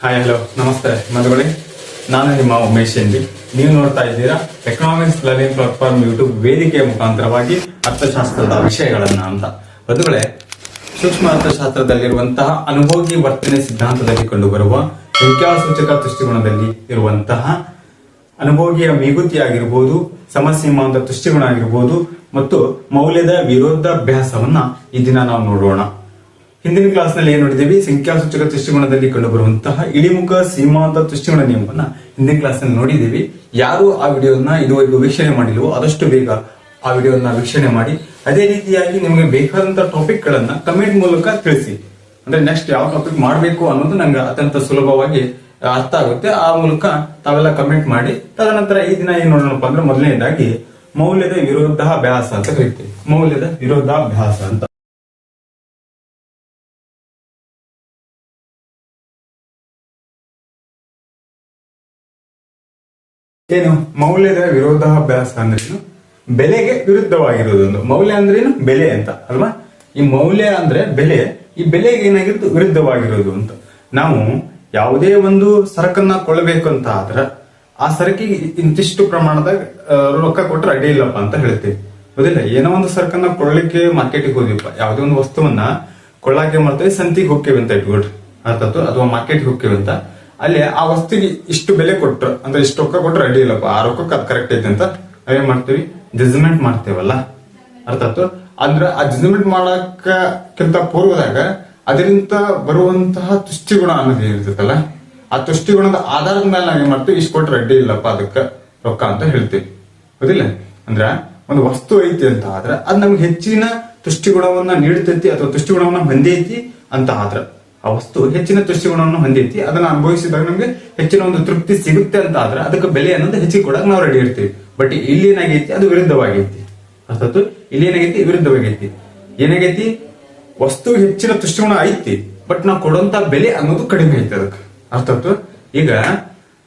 Hi hello ನಮಸ್ತೆ ಮಧುಗಳಿ ನಾನು ನಿಮ್ಮ ಉಮೇಶ್ ಎಂಬಿ ನೀವು ನೋಡ್ತಾ ಇದ್ದೀರಾ ಎಕನಾಮಿಕ್ಸ್ ಲರ್ನಿಂಗ್ ಪ್ಲಾಟ್ಫಾರ್ಮ್ ಯೂಟ್ಯೂಬ್ ವೇದಿಕೆಯ ಮುಖಾಂತರವಾಗಿ ಅರ್ಥಶಾಸ್ತ್ರದ ವಿಷಯಗಳನ್ನ ಅಂತ. ಮಧುಗಳೇ ಸೂಕ್ಷ್ಮ ಅರ್ಥಶಾಸ್ತ್ರದಲ್ಲಿರುವಂತಹ ಅನುಭೋಗಿ ವರ್ತನೆ ಸಿದ್ಧಾಂತದಲ್ಲಿ ಕಂಡುಬರುವ ಸಂಖ್ಯಾಸೂಚಕ ದೃಷ್ಟಿಕೋನದಲ್ಲಿ ಇರುವಂತಹ ಅನುಭೋಗಿಯ ಮೇಗುತಿಯಾಗಿರ್ಬೋದು ಸಮಸ್ಯೆ ಸಮಸೀಮಾಂತ ದೃಷ್ಟಿಗುಣ ಆಗಿರ್ಬೋದು ಮತ್ತು ಮೌಲ್ಯದ ವಿರೋಧಾಭ್ಯಾಸವನ್ನ ಈ ದಿನ ನಾವು ನೋಡೋಣ. ಹಿಂದಿನ ಕ್ಲಾಸ್ನಲ್ಲಿ ಏನ್ ನೋಡಿದೀವಿ ಸಂಖ್ಯಾಸೂಚಕ ದೃಷ್ಟಿಕೋನದಲ್ಲಿ ಕಂಡುಬರುವಂತಹ ಇಳಿಮುಖ ಸೀಮಾಂತ ದೃಷ್ಟಿಕೋನ ನಿಯಮವನ್ನ ಹಿಂದಿನ ಕ್ಲಾಸ್ನಲ್ಲಿ ನೋಡಿದ್ದೀವಿ. ಯಾರು ಆ ವಿಡಿಯೋನ ಇದುವರೆಗೂ ವೀಕ್ಷಣೆ ಮಾಡಿಲ್ವೋ ಆದಷ್ಟು ಬೇಗ ಆ ವಿಡಿಯೋನ ವೀಕ್ಷಣೆ ಮಾಡಿ. ಅದೇ ರೀತಿಯಾಗಿ ನಿಮಗೆ ಬೇಕಾದಂತಹ ಟಾಪಿಕ್ ಗಳನ್ನ ಕಮೆಂಟ್ ಮೂಲಕ ತಿಳಿಸಿ. ಅಂದ್ರೆ ನೆಕ್ಸ್ಟ್ ಯಾವ ಟಾಪಿಕ್ ಮಾಡಬೇಕು ಅನ್ನೋದು ನಂಗೆ ಅತ್ಯಂತ ಸುಲಭವಾಗಿ ಅರ್ಥ ಆಗುತ್ತೆ. ಆ ಮೂಲಕ ತಾವೆಲ್ಲ ಕಮೆಂಟ್ ಮಾಡಿ. ತದನಂತರ ಈ ದಿನ ಏನ್ ನೋಡೋಣಪ್ಪ ಅಂದ್ರೆ ಮೊದಲನೇದಾಗಿ ಮೌಲ್ಯದ ವಿರೋಧಾಭ್ಯಾಸ ಅಂತ ಕರಿತೀವಿ. ಮೌಲ್ಯದ ವಿರೋಧಾಭ್ಯಾಸ ಅಂತ. ಏನು? ಮೌಲ್ಯದ ವಿರೋಧಾಭ್ಯಾಸ ಅಂದ್ರೇನು ಬೆಲೆಗೆ ವಿರುದ್ಧವಾಗಿರೋದೊಂದು ಮೌಲ್ಯ ಅಂದ್ರೇನು ಬೆಲೆ ಅಂತ, ಅಲ್ವಾ? ಈ ಮೌಲ್ಯ ಅಂದ್ರೆ ಬೆಲೆ. ಈ ಬೆಲೆಗೆ ಏನಾಗಿರುತ್ತೆ? ವಿರುದ್ಧವಾಗಿರೋದು ಅಂತ. ನಾವು ಯಾವುದೇ ಒಂದು ಸರಕನ್ನ ಕೊಳ್ಳಬೇಕು ಅಂತ ಆದ್ರೆ ಆ ಸರಕಿಗೆ ಇಂತಿಷ್ಟು ಪ್ರಮಾಣದ ರೊಕ್ಕ ಕೊಟ್ಟರೆ ಅಡ್ಡಿ ಇಲ್ಲಪ್ಪ ಅಂತ ಹೇಳ್ತೀವಿ. ಹೌದಿಲ್ಲ ಏನೋ ಒಂದು ಸರಕನ್ನ ಕೊಳ್ಳಕ್ಕೆ ಮಾರ್ಕೆಟಿಗೆ ಹೋದಿಪ್ಪ ಯಾವುದೇ ಒಂದು ವಸ್ತುವನ್ನ ಕೊಳ್ಳಾಕೆ ಮಾಡ್ತೇವೆ, ಸಂತಿಗೆ ಹೋಗ್ತೇವೆ ಅಂತ ಇಟ್ಕೊಡ್ರಿ ಅರ್ಥಾತು ಅಥವಾ ಮಾರ್ಕೆಟ್ಗೆ ಹೋಗ್ತೇವೆ ಅಂತ. ಅಲ್ಲಿ ಆ ವಸ್ತುಗೆ ಇಷ್ಟು ಬೆಲೆ ಕೊಟ್ಟರು ಅಂದ್ರೆ ಇಷ್ಟು ರೊಕ್ಕ ಕೊಟ್ಟರೆ ಅಡ್ಡಿ ಇಲ್ಲಪ್ಪ. ಆ ರೊಕ್ಕಕ್ಕೆ ಅದು ಕರೆಕ್ಟ್ ಐತೆ ಅಂತ ನಾವೇನ್ ಮಾಡ್ತೀವಿ? ಜಜ್ಮೆಂಟ್ ಮಾಡ್ತೇವಲ್ಲ? ಅರ್ಥ ಆಯ್ತು? ಅಂದ್ರೆ ಆ ಜಜ್ಮೆಂಟ್ ಮಾಡಕ್ಕಿಂತ ಪೂರ್ವದಾಗ ಅದರಿಂದ ಬರುವಂತಹ ತುಷ್ಟಿಗುಣ ಅನ್ನೋದು ಇರ್ತೈತಲ್ಲ ಆ ತುಷ್ಟಿಗುಣದ ಆಧಾರದ ಮೇಲೆ ನಾವೇನ್ ಮಾಡ್ತೀವಿ? ಇಷ್ಟು ಕೊಟ್ಟರೆ ಅಡ್ಡಿ ಇಲ್ಲಪ್ಪ, ಅದಕ್ಕೆ ರೊಕ್ಕ ಅಂತ ಹೇಳ್ತೀವಿ. ಹೌದಿಲ್ಲ? ಅಂದ್ರ ಒಂದು ವಸ್ತು ಐತಿ ಅಂತ ಆದ್ರೆ ಅದ್ ನಮ್ಗೆ ಹೆಚ್ಚಿನ ತುಷ್ಟಿಗುಣವನ್ನ ನೀಡ್ತೈತಿ ಅಥವಾ ತುಷ್ಟಿಗುಣವನ್ನ ಹೊಂದೈತಿ ಅಂತ ಆದ್ರೆ. ಆ ವಸ್ತು ಹೆಚ್ಚಿನ ತುಷ್ಟಿಗುಣವನ್ನು ಹೊಂದೈತಿ ಅದನ್ನ ಅನುಭವಿಸಿದಾಗ ನಮ್ಗೆ ಹೆಚ್ಚಿನ ಒಂದು ತೃಪ್ತಿ ಸಿಗುತ್ತೆ ಅಂತ ಆದ್ರೆ ಅದಕ್ಕೆ ಬೆಲೆ ಅನ್ನೋದು ಹೆಚ್ಚಿಗೆ ಕೊಡಕ್ ನಾವು ರೆಡಿ ಇರ್ತೀವಿ. ಬಟ್ ಇಲ್ಲಿ ಏನಾಗೈತಿ? ಅದು ವಿರುದ್ಧವಾಗೈತಿ. ಅರ್ಥಾತ್ ಇಲ್ಲಿ ಏನಾಗೈತಿ? ವಿರುದ್ಧವಾಗೈತಿ. ಏನಾಗೈತಿ? ವಸ್ತು ಹೆಚ್ಚಿನ ತುಷ್ಟಿಗುಣ ಐತಿ. ಬಟ್ ನಾವು ಕೊಡುವಂತ ಬೆಲೆ ಅನ್ನೋದು ಕಡಿಮೆ ಐತಿ ಅದಕ್ಕೆ. ಅರ್ಥಾತ್ ಈಗ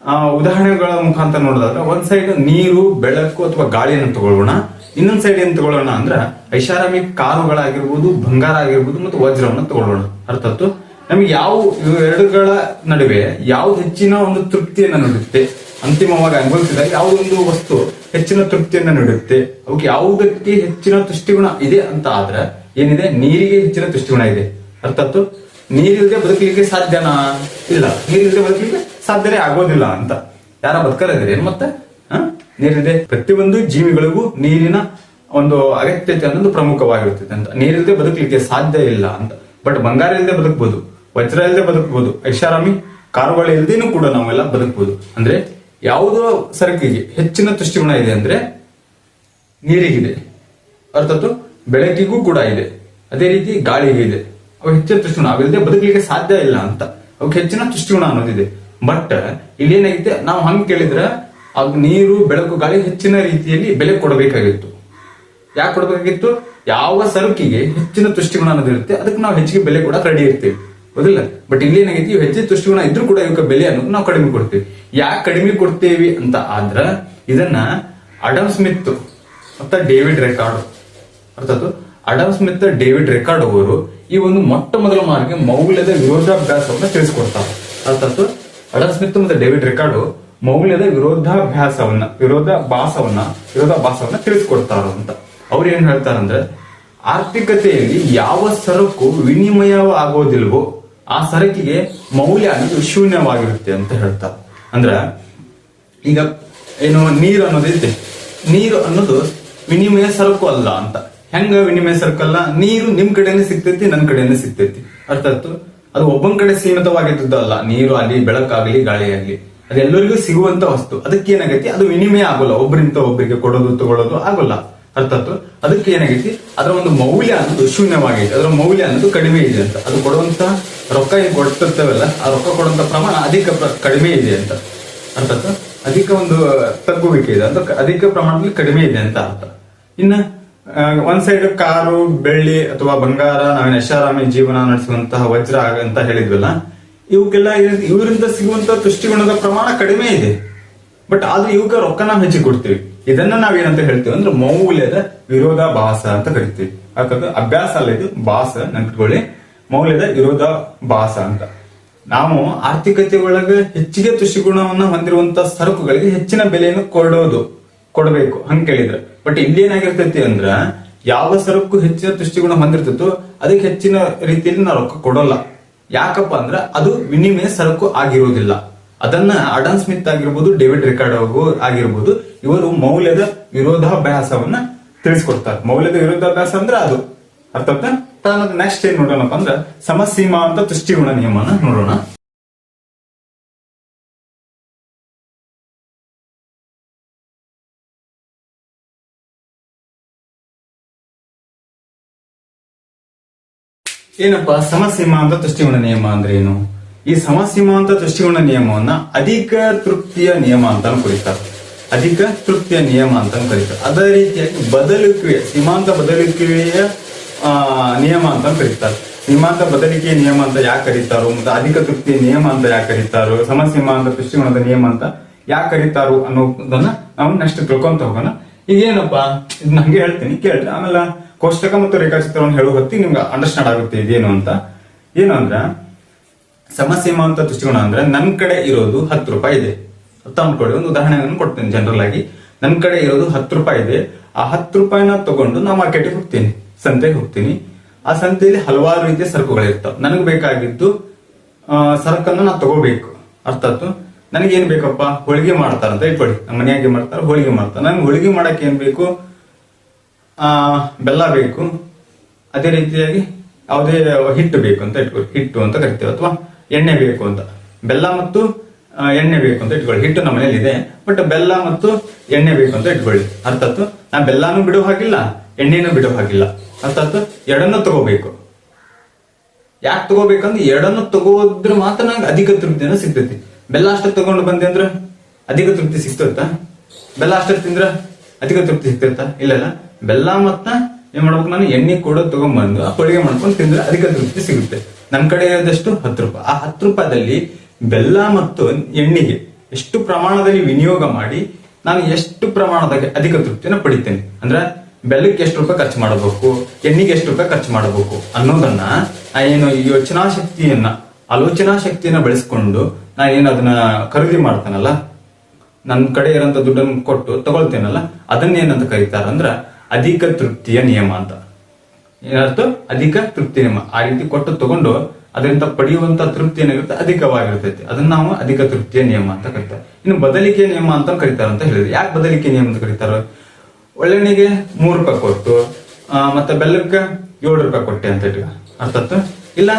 ಆ, ಉದಾಹರಣೆಗಳ ಮುಖಾಂತರ ನೋಡೋದಾದ್ರೆ ಒಂದ್ ಸೈಡ್ ನೀರು ಬೆಳಕು ಅಥವಾ ಗಾಳಿಯನ್ನು ತಗೊಳ್ಳೋಣ. ಇನ್ನೊಂದ್ ಸೈಡ್ ಏನ್ ತಗೊಳ್ಳೋಣ ಅಂದ್ರ ಐಷಾರಾಮಿ ಕಾರುಗಳಾಗಿರ್ಬೋದು ಬಂಗಾರ ಆಗಿರ್ಬೋದು ಮತ್ತು ವಜ್ರವನ್ನು ತಗೊಳ್ಳೋಣ. ಅರ್ಥಾತ್ ನಮ್ಗೆ ಯಾವ ಎರಡುಗಳ ನಡುವೆ ಯಾವ್ದು ಹೆಚ್ಚಿನ ಒಂದು ತೃಪ್ತಿಯನ್ನ ನೀಡುತ್ತೆ, ಅಂತಿಮವಾಗಿ ಅನುಭವಿಸಿದಾಗ ಯಾವುದೊಂದು ವಸ್ತು ಹೆಚ್ಚಿನ ತೃಪ್ತಿಯನ್ನ ನೀಡುತ್ತೆ ಅವಕ್ಕೆ ಯಾವುದಕ್ಕೆ ಹೆಚ್ಚಿನ ತುಷ್ಟಿಗುಣ ಇದೆ ಅಂತ ಆದ್ರೆ ಏನಿದೆ? ನೀರಿಗೆ ಹೆಚ್ಚಿನ ತುಷ್ಟಿಗುಣ ಇದೆ. ಅರ್ಥಾತ್ ನೀರಿಲ್ಲದೆ ಬದುಕಲಿಕ್ಕೆ ಸಾಧ್ಯನಾ? ಇಲ್ಲ. ನೀರಿಲ್ಲದೆ ಬದುಕಲಿಕ್ಕೆ ಸಾಧ್ಯನೇ ಆಗೋದಿಲ್ಲ ಅಂತ. ಯಾರ ಬದುಕಲಿದ್ದೀರಿ ಮತ್ತೆ? ಹ? ನೀರಿದೆ ಪ್ರತಿಯೊಂದು ಜೀವಿಗಳಿಗೂ ನೀರಿನ ಒಂದು ಅಗತ್ಯತೆ ಅನ್ನೋದು ಪ್ರಮುಖವಾಗಿರುತ್ತದೆ ಅಂತ. ನೀರಿಲ್ಲದೆ ಬದುಕಲಿಕ್ಕೆ ಸಾಧ್ಯ ಇಲ್ಲ ಅಂತ. ಬಟ್ ಬಂಗಾರ ಇಲ್ಲದೆ ಬದುಕಬಹುದು ವಜ್ರ ಇಲ್ಲದೆ ಬದುಕಬಹುದು ಐಷಾರಾಮಿ ಕಾರುಗಳು ಇಲ್ಲದೇನು ಕೂಡ ನಾವೆಲ್ಲ ಬದುಕಬಹುದು ಅಂದ್ರೆ ಯಾವುದೋ ಸರಕಿಗೆ ಹೆಚ್ಚಿನ ತುಷ್ಟಿಗುಣ ಇದೆ ಅಂದ್ರೆ ನೀರಿಗಿದೆ. ಅರ್ಥಾತ್ ಬೆಳಕಿಗೂ ಕೂಡ ಇದೆ. ಅದೇ ರೀತಿ ಗಾಳಿಗೆ ಇದೆ. ಅವು ಹೆಚ್ಚಿನ ತುಷ್ಟಿಗುಣ. ಅವಿಲ್ಲದೆ ಬದುಕಲಿಕ್ಕೆ ಸಾಧ್ಯ ಇಲ್ಲ ಅಂತ. ಅವಕ್ಕೆ ಹೆಚ್ಚಿನ ತುಷ್ಟಿಗುಣ ಅನ್ನೋದಿದೆ. ಬಟ್ ಇಲ್ಲಿ ಏನಾಗಿದೆ ನಾವು ಹಂಗೆ ಕೇಳಿದ್ರೆ ಆ ನೀರು, ಬೆಳಕು, ಗಾಳಿ ಹೆಚ್ಚಿನ ರೀತಿಯಲ್ಲಿ ಬೆಲೆ ಕೊಡಬೇಕಾಗಿತ್ತು. ಯಾಕೆ ಕೊಡಬೇಕಾಗಿತ್ತು? ಯಾವ ಸರಕಿಗೆ ಹೆಚ್ಚಿನ ತುಷ್ಟಿಗುಣ ಅನ್ನೋದಿರುತ್ತೆ. ಅದಕ್ಕೆ ನಾವು ಹೆಚ್ಚಿಗೆ ಬೆಲೆ ಕೂಡ ರೆಡಿ ಇರ್ತೀವಿ. ಹೌದಿಲ್ಲ ಬಟ್ ಇಲ್ಲಿ ಏನಾಗೈತಿ ಇವು ಹೆಚ್ಚಿನ ತುಷ್ಟಿಗುಣ ಇದ್ರೂ ಕೂಡ ಇವಕ್ಕೆ ಬೆಲೆ ಅನ್ನೋದು ನಾವು ಕಡಿಮೆ ಕೊಡ್ತೀವಿ. ಯಾಕೆ ಕಡಿಮೆ ಕೊಡ್ತೇವಿ ಅಂತ ಆದ್ರ ಇದನ್ನ ಅಡಮ್ ಸ್ಮಿತ್ ಮತ್ತೆ ಡೇವಿಡ್ ರೆಕಾರ್ಡ್ ಅರ್ಥಾತ್ ಅಡಮ್ ಸ್ಮಿತ್, ಡೇವಿಡ್ ರೆಕಾರ್ಡ್ ಅವರು ಈ ಒಂದು ಮೊಟ್ಟ ಮೊದಲ ಮಾರ್ಗ ಮೌಲ್ಯದ ವಿರೋಧಾಭ್ಯಾಸವನ್ನ ತಿಳಿಸ್ಕೊಡ್ತಾರೆ. ಅರ್ಥಾತ್ ಅಡಮ್ ಸ್ಮಿತ್ ಮತ್ತೆ ಡೇವಿಡ್ ರೆಕಾರ್ಡ್ ಮೌಲ್ಯದ ವಿರೋಧಾಭ್ಯಾಸವನ್ನ, ವಿರೋಧ ವಿರೋಧಾಭಾಸವನ್ನ ವಿರೋಧಾಭಾಸವನ್ನ ತಿಳಿಸ್ಕೊಡ್ತಾರ ಅಂತ. ಅವ್ರು ಏನ್ ಹೇಳ್ತಾರಂದ್ರೆ, ಆರ್ಥಿಕತೆಯಲ್ಲಿ ಯಾವ ಸರಕು ವಿನಿಮಯ ಆಗೋದಿಲ್ವೋ ಆ ಸರಕಿಗೆ ಮೌಲ್ಯ ಅನ್ನೋದು ಶೂನ್ಯವಾಗಿರುತ್ತೆ ಅಂತ ಹೇಳ್ತಾ. ಅಂದ್ರ, ಈಗ ಏನು ನೀರು ಅನ್ನೋದೈತೆ ನೀರು ಅನ್ನೋದು ವಿನಿಮಯ ಸರಕು ಅಲ್ಲ ಅಂತ. ಹೆಂಗ ವಿನಿಮಯ ಸರಕು ಅಲ್ಲ? ನೀರು ನಿಮ್ ಕಡೆನೆ ಸಿಗ್ತೈತಿ, ನನ್ ಕಡೆನೇ ಸಿಗ್ತೈತಿ. ಅರ್ಥಾತ್ ಅದು ಒಬ್ಬನ ಕಡೆ ಸೀಮಿತವಾಗಿದ್ದು ಅಲ್ಲ. ನೀರು ಆಗ್ಲಿ, ಬೆಳಕಾಗ್ಲಿ, ಗಾಳಿ ಆಗ್ಲಿ. ಅದೆಲ್ಲರಿಗೂ ಸಿಗುವಂತ ವಸ್ತು. ಅದಕ್ಕೆ ಏನಾಗೈತಿ ಅದು ವಿನಿಮಯ ಆಗೋಲ್ಲ. ಒಬ್ಬರಿಂದ ಒಬ್ಬರಿಗೆ ಕೊಡೋದು, ತಗೊಳ್ಳೋದು ಆಗೋಲ್ಲ. ಅರ್ಥಾತ್ ಅದಕ್ಕೆ ಏನಾಗೈತಿ? ಅದರ ಒಂದು ಮೌಲ್ಯ ಅನ್ನೋದು ಶೂನ್ಯವಾಗೈತಿ. ಅದರ ಮೌಲ್ಯ ಅನ್ನೋದು ಕಡಿಮೆ ಇದೆ ಅಂತ. ಅದು ಕೊಡುವಂತ ರೊಕ್ಕ ಏನ್ ಕೊಡ್ತಿರ್ತೇವಲ್ಲ ಆ ರೊಕ್ಕ ಕೊಡುವಂತ ಪ್ರಮಾಣ ಅಧಿಕ ಕಡಿಮೆ ಇದೆ ಅಂತ. ಅರ್ಥಾತ್ ಅಧಿಕ ಒಂದು ತಗ್ಗುವಿಕೆ ಇದೆ ಅಂತ. ಅಧಿಕ ಪ್ರಮಾಣದಲ್ಲಿ ಕಡಿಮೆ ಇದೆ ಅಂತ ಅರ್ಥ. ಇನ್ನ ಒಂದ್ ಸೈಡ್ ಕಾರು, ಬೆಳ್ಳಿ ಅಥವಾ ಬಂಗಾರ, ನಾವೇನು ಯಶಾರಾಮಿ ಜೀವನ ನಡೆಸುವಂತಹ ವಜ್ರ ಅಂತ ಹೇಳಿದ್ವಲ್ಲ ಇವಕ್ಕೆಲ್ಲ ಇವರಿಂದ ಸಿಗುವಂತ ತುಷ್ಟಿಗುಣದ ಪ್ರಮಾಣ ಕಡಿಮೆ ಇದೆ. ಬಟ್ ಆದ್ರೆ ಇವಕ್ಕೆ ರೊಕ್ಕ ನಾವು ಹೆಚ್ಚಿ ಕೊಡ್ತೀವಿ ಇದನ್ನ ನಾವೇನಂತ ಹೇಳ್ತೇವೆ ಅಂದ್ರೆ ಮೌಲ್ಯದ ವಿರೋಧಾಭಾಸ ಅಂತ ಕರಿತೀವಿ. ಯಾಕಂದ್ರೆ ಅಭ್ಯಾಸ ಅಲ್ಲ ಇದು, ಭಾಸ ನೆನ್ಪಿಟ್ಕೊಳ್ಳಿ ಮೌಲ್ಯದ ವಿರೋಧಾಭಾಸ ಅಂತ. ನಾವು ಆರ್ಥಿಕತೆ ಒಳಗೆ ಹೆಚ್ಚಿಗೆ ತುಷ್ಟಿಗುಣವನ್ನ ಹೊಂದಿರುವಂತ ಸರಕುಗಳಿಗೆ ಹೆಚ್ಚಿನ ಬೆಲೆಯನ್ನು ಕೊಡೋದು, ಕೊಡಬೇಕು. ಹಂಗ ಕೇಳಿದ್ರೆ. ಬಟ್ ಇಲ್ಲಿ ಏನಾಗಿರ್ತೈತಿ ಅಂದ್ರ ಯಾವ ಸರಕು ಹೆಚ್ಚಿನ ತುಷ್ಟಿಗುಣ ಹೊಂದಿರ್ತೈತೋ ಅದಕ್ಕೆ ಹೆಚ್ಚಿನ ರೀತಿಯಲ್ಲಿ ನಾವು ರೊಕ್ಕ ಕೊಡೋಲ್ಲ. ಯಾಕಪ್ಪ ಅಂದ್ರ ಅದು ವಿನಿಮಯ ಸರಕು ಆಗಿರುವುದಿಲ್ಲ. ಅದನ್ನ ಅಡನ್ ಸ್ಮಿತ್ ಆಗಿರ್ಬೋದು, ಡೇವಿಡ್ ರಿಕಾರ್ಡ್ ಆಗಿರ್ಬೋದು, ಇವರು ಮೌಲ್ಯದ ವಿರೋಧಾಭ್ಯಾಸವನ್ನ ತಿಳಿಸ್ಕೊಡ್ತಾರೆ. ಮೌಲ್ಯದ ವಿರೋಧಾಭ್ಯಾಸ ಅಂದ್ರೆ ಅದು. ಅರ್ಥ ನೆಕ್ಸ್ಟ್ ಏನ್ ನೋಡೋಣಪ್ಪ ಅಂದ್ರೆ ಸಮಸೀಮಾ ಅಂತ ತುಷ್ಟಿಗುಣ ನಿಯಮನ ನೋಡೋಣ. ಏನಪ್ಪಾ? ಸಮಸೀಮಾ ಅಂತ ತುಷ್ಟಿಗುಣ ನಿಯಮ ಅಂದ್ರೆ ಏನು? ಈ ಸಮಸೀಮಾಂತ ದೃಷ್ಟಿಕೋನ ನಿಯಮವನ್ನ ಅಧಿಕ ತೃಪ್ತಿಯ ನಿಯಮ ಅಂತ ಕರೀತಾರೆ. ಅಧಿಕ ತೃಪ್ತಿಯ ನಿಯಮ ಅಂತ ಕರೀತಾರೆ. ಅದೇ ರೀತಿಯಾಗಿ ಬದಲಿಕೆಯ, ಸೀಮಾಂತ ಬದಲಿಕೆಯ ನಿಯಮ ಅಂತ ಕರೀತಾರೆ. ಸೀಮಾಂತ ಬದಲಿಕೆಯ ನಿಯಮ ಅಂತ ಯಾಕೆ ಕರೀತಾರೋ, ಮತ್ತೆ ಅಧಿಕ ತೃಪ್ತಿಯ ನಿಯಮ ಅಂತ ಯಾಕೆ ಕರೀತಾರೋ ಸಮಸೀಮಾಂತ ದೃಷ್ಟಿಕೋನದ ನಿಯಮ ಅಂತ ಯಾಕೆ ಕರೀತಾರೋ ಅನ್ನೋದನ್ನ ನಾವು ನೆಕ್ಸ್ಟ್ ತಿಳ್ಕೊಂತ ಹೋಗೋಣ. ಈಗ ಏನಪ್ಪ? ಇದು ನಂಗೆ ಹೇಳ್ತೀನಿ, ಕೇಳ್ರಿ. ಆಮೇಲೆ ಕೋಷ್ಟಕ ಮತ್ತು ರೇಖಾಚಿತ್ರವನ್ನು ಹೇಳುವ ಹೊತ್ತಿಗೆ ನಿಮ್ಗೆ ಅಂಡರ್ಸ್ಟ್ಯಾಂಡ್ ಆಗುತ್ತೆ ಇದೇನು ಅಂತ. ಏನು ಅಂದ್ರ ಸಮಸೀಮಾ ಅಂತ ದೃಷ್ಟಿಕೋನ ಅಂದ್ರೆ ನನ್ನ ಕಡೆ ಇರೋದು ಹತ್ತು ರೂಪಾಯಿ ಇದೆ. ಅಂತ ಅನ್ಕೊಳ್ಳಿ ಒಂದು ಉದಾಹರಣೆಯನ್ನು ಕೊಡ್ತೇನೆ ಜನರಲ್ ಆಗಿ. ನನ್ ಕಡೆ ಇರೋದು ಹತ್ತು ರೂಪಾಯಿ ಇದೆ. ಆ ಹತ್ತು ರೂಪಾಯಿನ ತಗೊಂಡು ನಾ ಮಾರ್ಕೆಟಿಗೆ ಹೋಗ್ತೀನಿ, ಸಂತೆಗೆ ಹೋಗ್ತೀನಿ. ಆ ಸಂತೆಯಲ್ಲಿ ಹಲವಾರು ರೀತಿಯ ಸರಕುಗಳಿರ್ತಾವೆ. ನನಗೆ ಬೇಕಾಗಿದ್ದು ಸರಕನ್ನ ನಾ ತಗೋಬೇಕು. ಅರ್ಥ ಆಯ್ತು? ನನಗೇನ್ ಬೇಕಪ್ಪ? ಹೋಳಿಗೆ ಮಾಡ್ತಾರಂತ ಇಟ್ಕೊಳ್ಳಿ. ನಮ್ಮ ಮನೆಯಾಗೆ ಮಾಡ್ತಾರೆ, ಹೋಳಿಗೆ ಮಾಡ್ತಾರೆ. ನನಗೆ ಹೋಳಿಗೆ ಮಾಡಕ್ಕೆ ಏನ್ ಬೇಕು? ಆ, ಬೆಲ್ಲ ಬೇಕು. ಅದೇ ರೀತಿಯಾಗಿ ಯಾವುದೇ ಹಿಟ್ಟು ಬೇಕು ಅಂತ ಇಟ್ಕೊಳ್ಳಿ. ಹಿಟ್ಟು ಅಂತ ಕರಿತೇವೆ ಅಥವಾ ಎಣ್ಣೆ ಬೇಕು ಅಂತ. ಬೆಲ್ಲ ಮತ್ತು ಎಣ್ಣೆ ಬೇಕು ಅಂತ ಇಟ್ಕೊಳ್ಳಿ. ಹಿಟ್ಟು ನಮ್ಮ ಮನೇಲಿ ಇದೆ. ಬಟ್ ಬೆಲ್ಲ ಮತ್ತು ಎಣ್ಣೆ ಬೇಕು ಅಂತ ಇಟ್ಕೊಳ್ಳಿ. ಅರ್ಥತ್ತು ನಾ ಬೆಲ್ಲಾನು ಬಿಡೋ ಹಾಗಿಲ್ಲ, ಎಣ್ಣೆನೂ ಬಿಡೋ ಹಾಗಿಲ್ಲ. ಅರ್ಥತ್ತು ಎರಡನ್ನು ತಗೋಬೇಕು. ಯಾಕೆ ತಗೋಬೇಕಂದ್ರೆ ಎರಡನ್ನು ತಗೋದ್ರೆ ಮಾತ್ರ ನಂಗೆ ಅಧಿಕ ತೃಪ್ತಿನ ಸಿಗ್ತೈತಿ. ಬೆಲ್ಲ ಅಷ್ಟ ತಗೊಂಡು ಬಂದೆ ಅಂದ್ರೆ ಅಧಿಕ ತೃಪ್ತಿ ಸಿಗ್ತತ್ತ ಬೆಲ್ಲ ಅಷ್ಟ ತಿಂದ್ರ ಅಧಿಕ ತೃಪ್ತಿ ಸಿಗ್ತೈತ? ಇಲ್ಲ ಬೆಲ್ಲ ಮತ್ತ ಏನ್ ಮಾಡ್ಬೇಕು ನಾನು? ಎಣ್ಣೆ ಕೂಡ ತಗೊಂಡ್ಬಂದು ಆ ಹೋಳಿಗೆ ಮಾಡ್ಕೊಂಡು ತಿಂದ್ರೆ ಅದಕ್ಕೆ ತೃಪ್ತಿ ಸಿಗುತ್ತೆ. ನಮ್ ಕಡೆ ಇರೋದಷ್ಟು ಹತ್ತು ರೂಪಾಯಿ. ಆ ಹತ್ತು ರೂಪಾಯಿದಲ್ಲಿ ಬೆಲ್ಲ ಮತ್ತು ಎಣ್ಣೆಗೆ ಎಷ್ಟು ಪ್ರಮಾಣದಲ್ಲಿ ವಿನಿಯೋಗ ಮಾಡಿ ನಾನು ಎಷ್ಟು ಪ್ರಮಾಣದ ಅಧಿಕ ತೃಪ್ತಿನ ಪಡಿತೇನೆ. ಅಂದ್ರೆ ಬೆಲ್ಲಕ್ಕೆ ಎಷ್ಟು ರೂಪಾಯಿ ಖರ್ಚು ಮಾಡಬೇಕು, ಎಣ್ಣೆಗೆ ಎಷ್ಟು ರೂಪಾಯಿ ಖರ್ಚು ಮಾಡಬೇಕು ಅನ್ನೋದನ್ನ ಏನು ಯೋಚನಾ ಶಕ್ತಿಯನ್ನ, ಆಲೋಚನಾ ಶಕ್ತಿಯನ್ನ ಬೆಳೆಸ್ಕೊಂಡು ನಾನು ಏನು ಅದನ್ನ ಖರೀದಿ ಮಾಡ್ತಾನಲ್ಲ ನನ್ನ ಕಡೆ ಇರೋಂಥ ದುಡ್ಡನ್ನು ಕೊಟ್ಟು ತಗೊಳ್ತೇನಲ್ಲ ಅದನ್ನ ಏನಂತ ಕರೀತಾರ ಅಂದ್ರ ಅಧಿಕ ತೃಪ್ತಿಯ ನಿಯಮ ಅಂತ. ಏನಾಯ್ತು ಅಧಿಕ ತೃಪ್ತಿ ನಿಯಮ. ಆ ರೀತಿ ಕೊಟ್ಟು ತಗೊಂಡು ಅದರಿಂದ ಪಡೆಯುವಂತ ತೃಪ್ತಿ ಏನಾಗಿರುತ್ತೆ? ಅಧಿಕವಾಗಿರ್ತೈತಿ. ಅದನ್ನ ನಾವು ಅಧಿಕ ತೃಪ್ತಿಯ ನಿಯಮ ಅಂತ ಕರಿತಾರೆ. ಇನ್ನು ಬದಲಿಕೆ ನಿಯಮ ಅಂತ ಕರಿತಾರೆ ಅಂತ ಹೇಳಿದ್ರು. ಯಾಕೆ ಬದಲಿಕೆ ನಿಯಮ ಅಂತ ಕರೀತಾರ? ಒಳ್ಳೆಣ್ಣೆಗೆ ಮೂರು ರೂಪಾಯಿ ಕೊಟ್ಟು ಮತ್ತೆ ಬೆಲ್ಲಕ್ಕೆ ಏಳು ರೂಪಾಯಿ ಕೊಟ್ಟೆ ಅಂತ ಇಟ್ಕ. ಅರ್ಥತ್ತು ಇಲ್ಲ,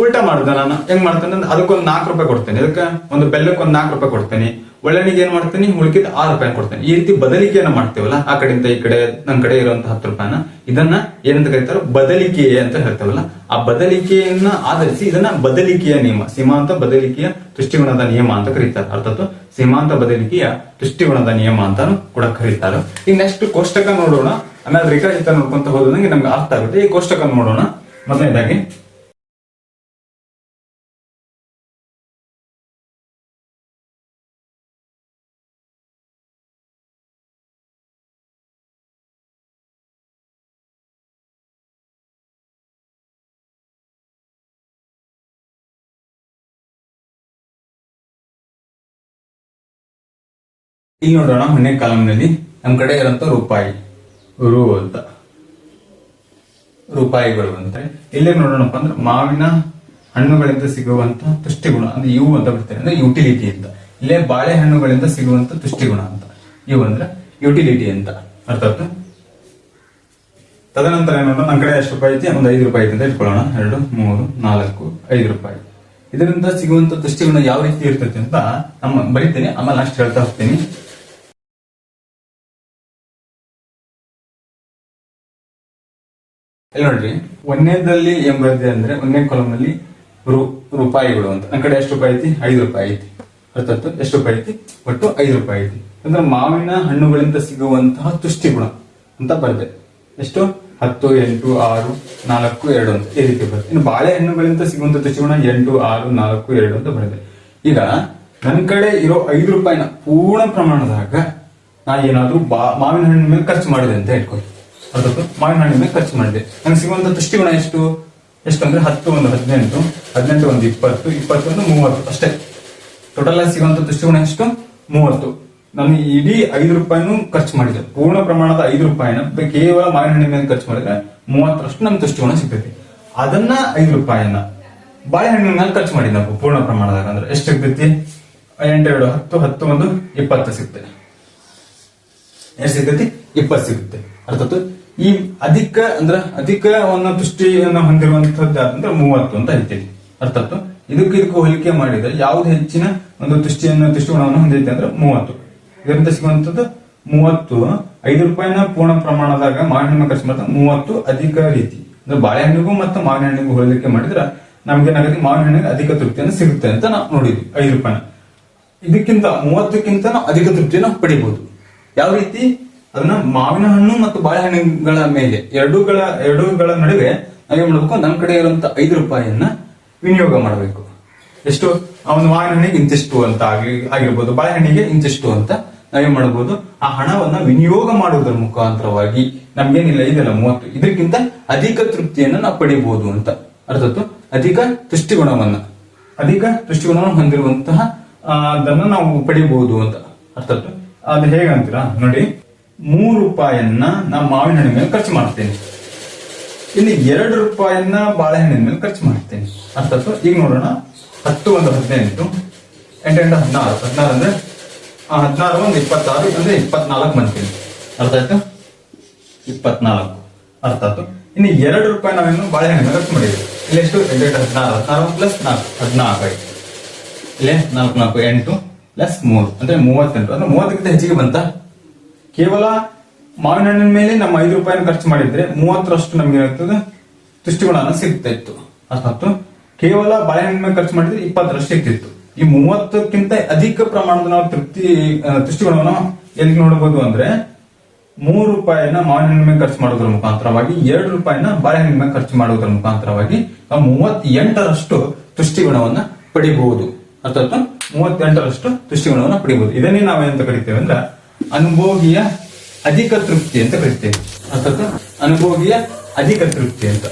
ಉಲ್ಟಾ ಮಾಡಿದೆ ನಾನು. ಹೆಂಗ್ ಮಾಡ್ತೇನೆ ಅದಕ್ಕೊಂದು ನಾಲ್ಕು ರೂಪಾಯಿ ಕೊಡ್ತೇನೆ. ಅದಕ್ಕೆ ಒಂದು ಬೆಲ್ಲಕ್ಕೆ ಒಂದು ನಾಲ್ಕು ರೂಪಾಯಿ ಕೊಡ್ತೇನೆ. ಒಳ್ಳೆಣ್ಣಿಗೆ ಏನ್ ಮಾಡ್ತೀನಿ? ಉಳಿಕಿದ ಆರು ರೂಪಾಯಿ ಕೊಡ್ತೇನೆ. ಈ ರೀತಿ ಬದಲಿಕೆಯನ್ನ ಮಾಡ್ತೇವಲ್ಲ? ಆ ಕಡೆಯಿಂದ ಈ ಕಡೆ ನನ್ನ ಕಡೆ ಇರುವಂತಹ ಹತ್ತು ರೂಪಾಯಿನ ಇದನ್ನ ಏನಂತ ಕರೀತಾರೆ? ಬದಲಿಕೆ ಅಂತ ಹೇಳ್ತೇವಲ್ಲ? ಆ ಬದಲಿಕೆಯನ್ನ ಆಧರಿಸಿ ಇದನ್ನ ಬದಲಿಕೆಯ ನಿಯಮ, ಸೀಮಾಂತ ಬದಲಿಕೆಯ ದೃಷ್ಟಿಗುಣದ ನಿಯಮ ಅಂತ ಕರೀತಾರೆ. ಅರ್ಥಾತ್ ಸೀಮಾಂತ ಬದಲಿಕೆಯ ದೃಷ್ಟಿಗುಣದ ನಿಯಮ ಅಂತಾನು ಕೂಡ ಕರೀತಾರೆ. ಈಗ ನೆಕ್ಸ್ಟ್ ಕೋಷ್ಟಕ ನೋಡೋಣ. ಆಮೇಲೆ ರೇಖಾಚಿತ್ರ ನೋಡ್ಕೊಂತ ಹೋದಂಗೆ ನಮ್ಗೆ ಅರ್ಥ ಆಗುತ್ತೆ. ಈ ಕೋಷ್ಟಕ ನೋಡೋಣ. ಮೊದಲನೇದಾಗಿ ಇಲ್ಲಿ ನೋಡೋಣ ಮನೆ ಕಾಲಂನಲ್ಲಿ ನಮ್ ಕಡೆ ಇರುವಂತ ರೂಪಾಯಿ, ರು ಅಂತ. ರೂಪಾಯಿಗಳು ಅಂತ. ಇಲ್ಲೇ ನೋಡೋಣಪ್ಪ ಅಂದ್ರೆ ಮಾವಿನ ಹಣ್ಣುಗಳಿಂದ ಸಿಗುವಂತ ತುಷ್ಟಿಗುಣ, ಅಂದ್ರೆ ಇವು ಅಂತ ಬರ್ತಾರೆ. ಅಂದ್ರೆ ಯುಟಿಲಿಟಿ ಅಂತ. ಇಲ್ಲೇ ಬಾಳೆಹಣ್ಣುಗಳಿಂದ ಸಿಗುವಂತ ತುಷ್ಟಿಗುಣ ಅಂತ. ಇವು ಅಂದ್ರೆ ಯುಟಿಲಿಟಿ ಅಂತ. ಅರ್ಥ ತದನಂತರ ಏನೋ ನನ್ನ ಕಡೆ ಎಷ್ಟು ರೂಪಾಯಿ ಐತಿ? ಒಂದು ಐದು ರೂಪಾಯಿ ಅಂತ ಇಟ್ಕೊಳ್ಳೋಣ. ಎರಡು, ಮೂರು, ನಾಲ್ಕು, ಐದು ರೂಪಾಯಿ. ಇದರಿಂದ ಸಿಗುವಂತ ತುಷ್ಟಿಗುಣ ಯಾವ ರೀತಿ ಇರ್ತೈತಿ ಅಂತ ನಮ್ಮ ಬರೀತೇನೆ. ಆಮೇಲೆ ಅಷ್ಟು ಹೇಳ್ತಾ ಹೋಗ್ತೀನಿ. ಇಲ್ಲಿ ನೋಡ್ರಿ ಒಂದನೇದಲ್ಲಿ ಏನ್ ಬರ್ತದೆ ಅಂದ್ರೆ ಒಂದನೇ ಕಾಲಮ್ ಅಲ್ಲಿ ರೂಪಾಯಿಗಳು ಅಂತ. ನನ್ ಕಡೆ ಎಷ್ಟು ರೂಪಾಯಿ ಐತಿ? ಐದು ರೂಪಾಯಿ ಐತಿ. ಅರ್ಥ ಆಯ್ತು? ಎಷ್ಟು ರೂಪಾಯಿ ಐತಿ? ಒಟ್ಟು ಐದು ರೂಪಾಯಿ ಐತಿ. ಅಂದ್ರೆ ಮಾವಿನ ಹಣ್ಣುಗಳಿಂದ ಸಿಗುವಂತಹ ತುಷ್ಟಿ ಗುಣ ಅಂತ ಬರ್ದೆ ಎಷ್ಟು? ಹತ್ತು, ಎಂಟು, ಆರು, ನಾಲ್ಕು, ಎರಡು ಅಂತ ಈ ರೀತಿ ಬರುತ್ತೆ ಇನ್ನು ಬಾಳೆಹಣ್ಣುಗಳಿಂದ ಸಿಗುವಂತ ತುಷ್ಟಿಗುಣ ಎಂಟು, ಆರು, ನಾಲ್ಕು, ಎರಡು ಅಂತ ಬರುತ್ತೆ ಈಗ ನನ್ನ ಕಡೆ ಇರೋ ಐದು ರೂಪಾಯಿನ ಪೂರ್ಣ ಪ್ರಮಾಣದಾಗ ನಾ ಏನಾದ್ರೂ ಬಾ, ಮಾವಿನ ಹಣ್ಣಿನ ಮೇಲೆ ಖರ್ಚು ಮಾಡಿದೆ ಅಂತ ಇಟ್ಕೊಳ್ಳಿ ಅದಕ್ಕೆ ಮಾವಿನ ಹಣ್ಣಿನ ಖರ್ಚು ಮಾಡಿದೆ. ನಂಗೆ ಸಿಗುವಂತ ದೃಷ್ಟಿಕೋನ ಎಷ್ಟು? ಎಷ್ಟು ಅಂದ್ರೆ ಹತ್ತು ಒಂದು ಹದಿನೆಂಟು. ಹದಿನೆಂಟು ಒಂದು ಇಪ್ಪತ್ತು ಇಪ್ಪತ್ತೊಂದು ಮೂವತ್ತು ಅಷ್ಟೇ. ಟೋಟಲ್ ಆಗಿ ಸಿಗುವಂತ ದೃಷ್ಟಿಕೋನ ಎಷ್ಟು? ಮೂವತ್ತು. ನಾನು ಇಡೀ ಐದು ರೂಪಾಯಿನೂ ಖರ್ಚು ಮಾಡಿದೆ. ಪೂರ್ಣ ಪ್ರಮಾಣದ ಐದು ರೂಪಾಯಿನ ಕೇವಲ ಮಾವಿನ ಹಣ್ಣಿನ ಮೇಲೆ ಖರ್ಚು ಮಾಡಿದ್ರೆ ಮೂವತ್ತರಷ್ಟು ನಮ್ಗೆ ದೃಷ್ಟಿಕೋನ ಸಿಗ್ತೈತಿ. ಅದನ್ನ ಐದು ರೂಪಾಯಿನ ಬಾಳೆಹಣ್ಣಿನ ಮೇಲೆ ಖರ್ಚು ಮಾಡಿದ್ ನಾವು ಪೂರ್ಣ ಪ್ರಮಾಣದಾಗ. ಅಂದ್ರೆ ಎಷ್ಟು ಸಿಗ್ತೈತಿ? ಎಂಟೆರಡು, ಹತ್ತು ಹತ್ತು ಒಂದು ಇಪ್ಪತ್ತು ಸಿಗ್ತದೆ ಎಷ್ಟು ಸಿಗ್ತೈತಿ? ಇಪ್ಪತ್ತು ಸಿಗುತ್ತೆ. ಅರ್ಥಾತ್ ಈ ಅಧಿಕ ಅಂದ್ರ ಅಧಿಕ ಒಂದು ತುಷ್ಟಿಯನ್ನು ಹೊಂದಿರುವಂತದ್ದು ಅಂದ್ರೆ ಮೂವತ್ತು ಅಂತ ಹೇಳ್ತೀವಿ. ಅರ್ಥಾತ್ ಇದಕ್ಕೆ ಇದಕ್ಕೂ ಹೋಲಿಕೆ ಮಾಡಿದ್ರೆ ಯಾವ್ದು ಹೆಚ್ಚಿನ ಒಂದು ತುಷ್ಟಿಯನ್ನು ತುಷ್ಟಿಗುಣವನ್ನು ಹೊಂದೈತೆ ಅಂದ್ರೆ ಮೂವತ್ತು. ಇದರಿಂದ ಸಿಗುವಂತದ್ದು ಮೂವತ್ತು, ಐದು ರೂಪಾಯಿನ ಪೂರ್ಣ ಪ್ರಮಾಣದಾಗ ಮಾವಿನ ಖರ್ಚು ಮಾಡಿದ್ರೆ ಮೂವತ್ತು ಅಧಿಕ ರೀತಿ. ಅಂದ್ರೆ ಬಾಳೆಹಣ್ಣಿಗೂ ಮತ್ತು ಮಾವಿನ ಹಣ್ಣಿಗೂ ಹೋಲಿಕೆ ಮಾಡಿದ್ರೆ ನಮ್ಗೆ ಏನಾಗುತ್ತೆ? ಮಾವಿನ ಅಧಿಕ ತೃಪ್ತಿಯನ್ನು ಸಿಗುತ್ತೆ ಅಂತ ನಾವು ನೋಡಿದ್ವಿ, ಐದು ರೂಪಾಯಿನ. ಇದಕ್ಕಿಂತ ಮೂವತ್ತಕ್ಕಿಂತ ನಾವು ಅಧಿಕ ತೃಪ್ತಿಯನ್ನು ಪಡಿಬಹುದು ಯಾವ ರೀತಿ? ಅದನ್ನ ಮಾವಿನ ಹಣ್ಣು ಮತ್ತು ಬಾಳೆಹಣ್ಣುಗಳ ಮೇಲೆ ಎರಡುಗಳ ಎರಡುಗಳ ನಡುವೆ ನಾವೇನ್ ಮಾಡ್ಬೇಕು? ನಮ್ಮ ಕಡೆ ಇರುವಂತ ಐದು ರೂಪಾಯಿಯನ್ನ ವಿನಿಯೋಗ ಮಾಡಬೇಕು. ಎಷ್ಟು? ಆ ಒಂದು ಮಾವಿನ ಹಣ್ಣಿಗೆ ಇಂತಿಷ್ಟು ಅಂತ ಆಗಿ, ಆಗಿರ್ಬೋದು. ಬಾಳೆಹಣ್ಣಿಗೆ ಇಂತಿಷ್ಟು ಅಂತ ನಾವೇನ್ ಮಾಡಬಹುದು ಆ ಹಣವನ್ನ ವಿನಿಯೋಗ ಮಾಡುವುದರ ಮುಖಾಂತರವಾಗಿ ನಮ್ಗೇನಿಲ್ಲ, ಇದೆಲ್ಲ ಮೂವತ್ತು. ಇದಕ್ಕಿಂತ ಅಧಿಕ ತೃಪ್ತಿಯನ್ನ ನಾವು ಪಡಿಬಹುದು ಅಂತ. ಅರ್ಥಾತ್ ಅಧಿಕ ತುಷ್ಟಿಗುಣವನ್ನ. ಅಧಿಕ ತುಷ್ಟಿಗುಣವನ್ನು ಹೊಂದಿರುವಂತಹ ಅದನ್ನ ನಾವು ಪಡಿಬಹುದು ಅಂತ. ಅರ್ಥಾತ್ ಅದು ಹೇಗಂತೀರಾ? ನೋಡಿ. ಮೂರು ರೂಪಾಯಿಯನ್ನ ನಾ ಮಾವಿನ ಹಣ್ಣಿನ ಮೇಲೆ ಖರ್ಚು ಮಾಡ್ತೇನೆ. ಇಲ್ಲಿ ಎರಡು ರೂಪಾಯಿಯನ್ನ ಬಾಳೆಹಣ್ಣಿನ ಮೇಲೆ ಖರ್ಚು ಮಾಡ್ತೇನೆ. ಅರ್ಥಾತ್ ಈಗ ನೋಡೋಣ. ಹತ್ತು ಒಂದು ಹದಿನೆಂಟು ಎಂಟೆಂಟು ಹದಿನಾರು. ಹದಿನಾರು ಅಂದ್ರೆ ಆ, ಹದಿನಾರು ಒಂದು ಇಪ್ಪತ್ತಾರು ಅಂದ್ರೆ ಇಪ್ಪತ್ನಾಲ್ಕು ಮಾಡ್ತೀನಿ ಅರ್ಥ ಆಯ್ತು? ಇಪ್ಪತ್ನಾಲ್ಕು. ಅರ್ಥ ಆಯ್ತು? ಇನ್ನು ಎರಡು ರೂಪಾಯಿ ನಾವೇನು ಬಾಳೆಹಣ್ಣಿನ ಖರ್ಚು ಮಾಡಿದ್ವಿ ಇಲ್ಲಿ ಎಷ್ಟು? ಎಂಟೆಂಟು ಹದಿನಾರು. ಹದಿನಾರು ಪ್ಲಸ್ ನಾಲ್ಕು. ಹದಿನಾಲ್ಕು ಆಯ್ತು. ಇಲ್ಲೇ ನಾಲ್ಕು ನಾಲ್ಕು ಎಂಟು ಪ್ಲಸ್ ಮೂರು. ಅಂದ್ರೆ ಮೂವತ್ತೆಂಟು. ಅಂದ್ರೆ ಮೂವತ್ತಕ್ಕಿಂತ ಹೆಚ್ಚಿಗೆ ಬಂತ? ಕೇವಲ ಮಾವಿನ ಹಣ್ಣಿನ ಮೇಲೆ ನಮ್ಮ ಐದು ರೂಪಾಯಿನ ಖರ್ಚು ಮಾಡಿದ್ರೆ ಮೂವತ್ತರಷ್ಟು ನಮ್ಗೆ ಏನಾಗ್ತದೆ? ತುಷ್ಟಿಗುಣನ ಸಿಗ್ತಾ ಇತ್ತು. ಮತ್ತು ಕೇವಲ ಬಾಳೆಹಣ್ಣಿನ ಮೇಲೆ ಖರ್ಚು ಮಾಡಿದ್ರೆ ಇಪ್ಪತ್ತರಷ್ಟು ಸಿಗ್ತಿತ್ತು ಈ ಮೂವತ್ತಕ್ಕಿಂತ ಅಧಿಕ ಪ್ರಮಾಣದ ನಾವು ತೃಪ್ತಿ ತುಷ್ಟಿಗುಣವನ್ನು ಎಲ್ಲಿ ನೋಡಬಹುದು ಅಂದ್ರೆ ಮೂರು ರೂಪಾಯಿನ ಮಾವಿನ ಹಣ್ಣಿನ ಮೇಲೆ ಖರ್ಚು ಮಾಡೋದ್ರ ಮುಖಾಂತರವಾಗಿ, ಎರಡು ರೂಪಾಯಿನ ಬಾಳೆಹಣ್ಣಿನ ಮೇಲೆ ಖರ್ಚು ಮಾಡೋದ್ರ ಮುಖಾಂತರವಾಗಿ ನಾವು ಮೂವತ್ತೆಂಟರಷ್ಟು ತುಷ್ಟಿಗುಣವನ್ನ ಪಡಿಬಹುದು. ಅರ್ಥಾತ್ ಮೂವತ್ತೆಂಟರಷ್ಟು ತುಷ್ಟಿಗುಣವನ್ನ ಪಡಿಬಹುದು. ಇದನ್ನೇ ನಾವೇನಂತ ಕರಿತೇವೆ ಅಂದ್ರೆ ಅನುಭೋಗಿಯ ಅಧಿಕ ತೃಪ್ತಿ ಅಂತ ಕರಿತೇವೆ. ಅರ್ಥಾತ್ ಅನುಭೋಗಿಯ ಅಧಿಕ ತೃಪ್ತಿ ಅಂತ.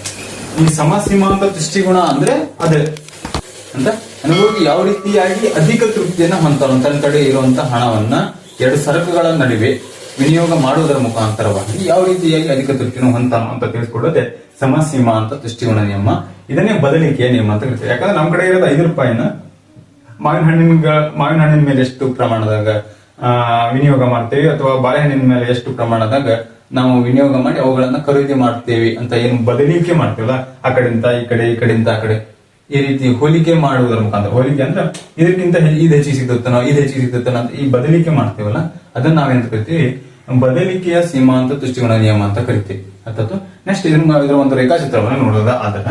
ಈ ಸಮಸೀಮಾಂತ ದೃಷ್ಟಿಗುಣ ಅಂದ್ರೆ ಅದೇ. ಅಂತ ಅನುಭೋಗಿ ಯಾವ ರೀತಿಯಾಗಿ ಅಧಿಕ ತೃಪ್ತಿಯನ್ನ ಹೊಂದಲ್ಲ ತನ್ನ ಕಡೆ ಇರುವಂತಹ ಹಣವನ್ನ, ಎರಡು ಸರಕುಗಳ ನಡುವೆ ವಿನಿಯೋಗ ಮಾಡುವುದರ ಮುಖಾಂತರವಾಗಿ ಯಾವ ರೀತಿಯಾಗಿ ಅಧಿಕ ತೃಪ್ತಿಯನ್ನು ಹೊಂತಾನೋ ಅಂತ ತಿಳಿಸ್ಕೊಡೋದೆ ಸಮಸೀಮಾ ಅಂತ ದೃಷ್ಟಿಗುಣ ನಿಯಮ. ಇದನ್ನೇ ಬದಲಿಕೆಯ ನಿಯಮ ಅಂತ ಕರಿತೇವೆ. ಯಾಕಂದ್ರೆ ನಮ್ಮ ಕಡೆ ಇರೋದು ಐದು ರೂಪಾಯಿನ ಮಾವಿನ ಹಣ್ಣಿನ ಮಾವಿನ ಹಣ್ಣಿನ ಮೇಲೆ ಎಷ್ಟು ಪ್ರಮಾಣದಾಗ ವಿನಿಯೋಗ ಮಾಡ್ತೇವೆ ಅಥವಾ ಬಾಳೆಹಣ್ಣಿನ ಮೇಲೆ ಎಷ್ಟು ಪ್ರಮಾಣದಾಗ ನಾವು ವಿನಿಯೋಗ ಮಾಡಿ ಅವುಗಳನ್ನ ಖರೀದಿ ಮಾಡ್ತೇವೆ ಅಂತ ಏನು ಬದಲಿಕೆ ಮಾಡ್ತೇವಲ್ಲ? ಆ ಕಡೆಯಿಂದ ಈ ಕಡೆ, ಈ ಕಡೆಯಿಂದ ಆ ಕಡೆ. ಈ ರೀತಿ ಹೋಲಿಕೆ ಮಾಡುವುದರ ಮುಖಾಂತರ. ಹೋಲಿಕೆ ಅಂದ್ರೆ ಇದಕ್ಕಿಂತ ಇದು ಹೆಚ್ಚಿಗೆ ಸಿಗ್ತತ್ತನೋ ಇದು ಹೆಚ್ಚಿಗೆ ಸಿಗ್ತತ್ತನೋ ಅಂತ ಈ ಬದಲಿಕೆ ಮಾಡ್ತೇವಲ್ಲ? ಅದನ್ನ ನಾವೇನ್ ಕರಿತೀವಿ? ಬದಲಿಕೆಯ ಸೀಮಾಂತ ತುಷ್ಟಿಗುಣ ನಿಯಮ ಅಂತ ಕರಿತೀವಿ. ಅಥವಾ ನೆಕ್ಸ್ಟ್ ಇದ್ರ ಇದರ ಒಂದು ರೇಖಾಚಿತ್ರವನ್ನು ನೋಡೋದ ಅದನ್ನ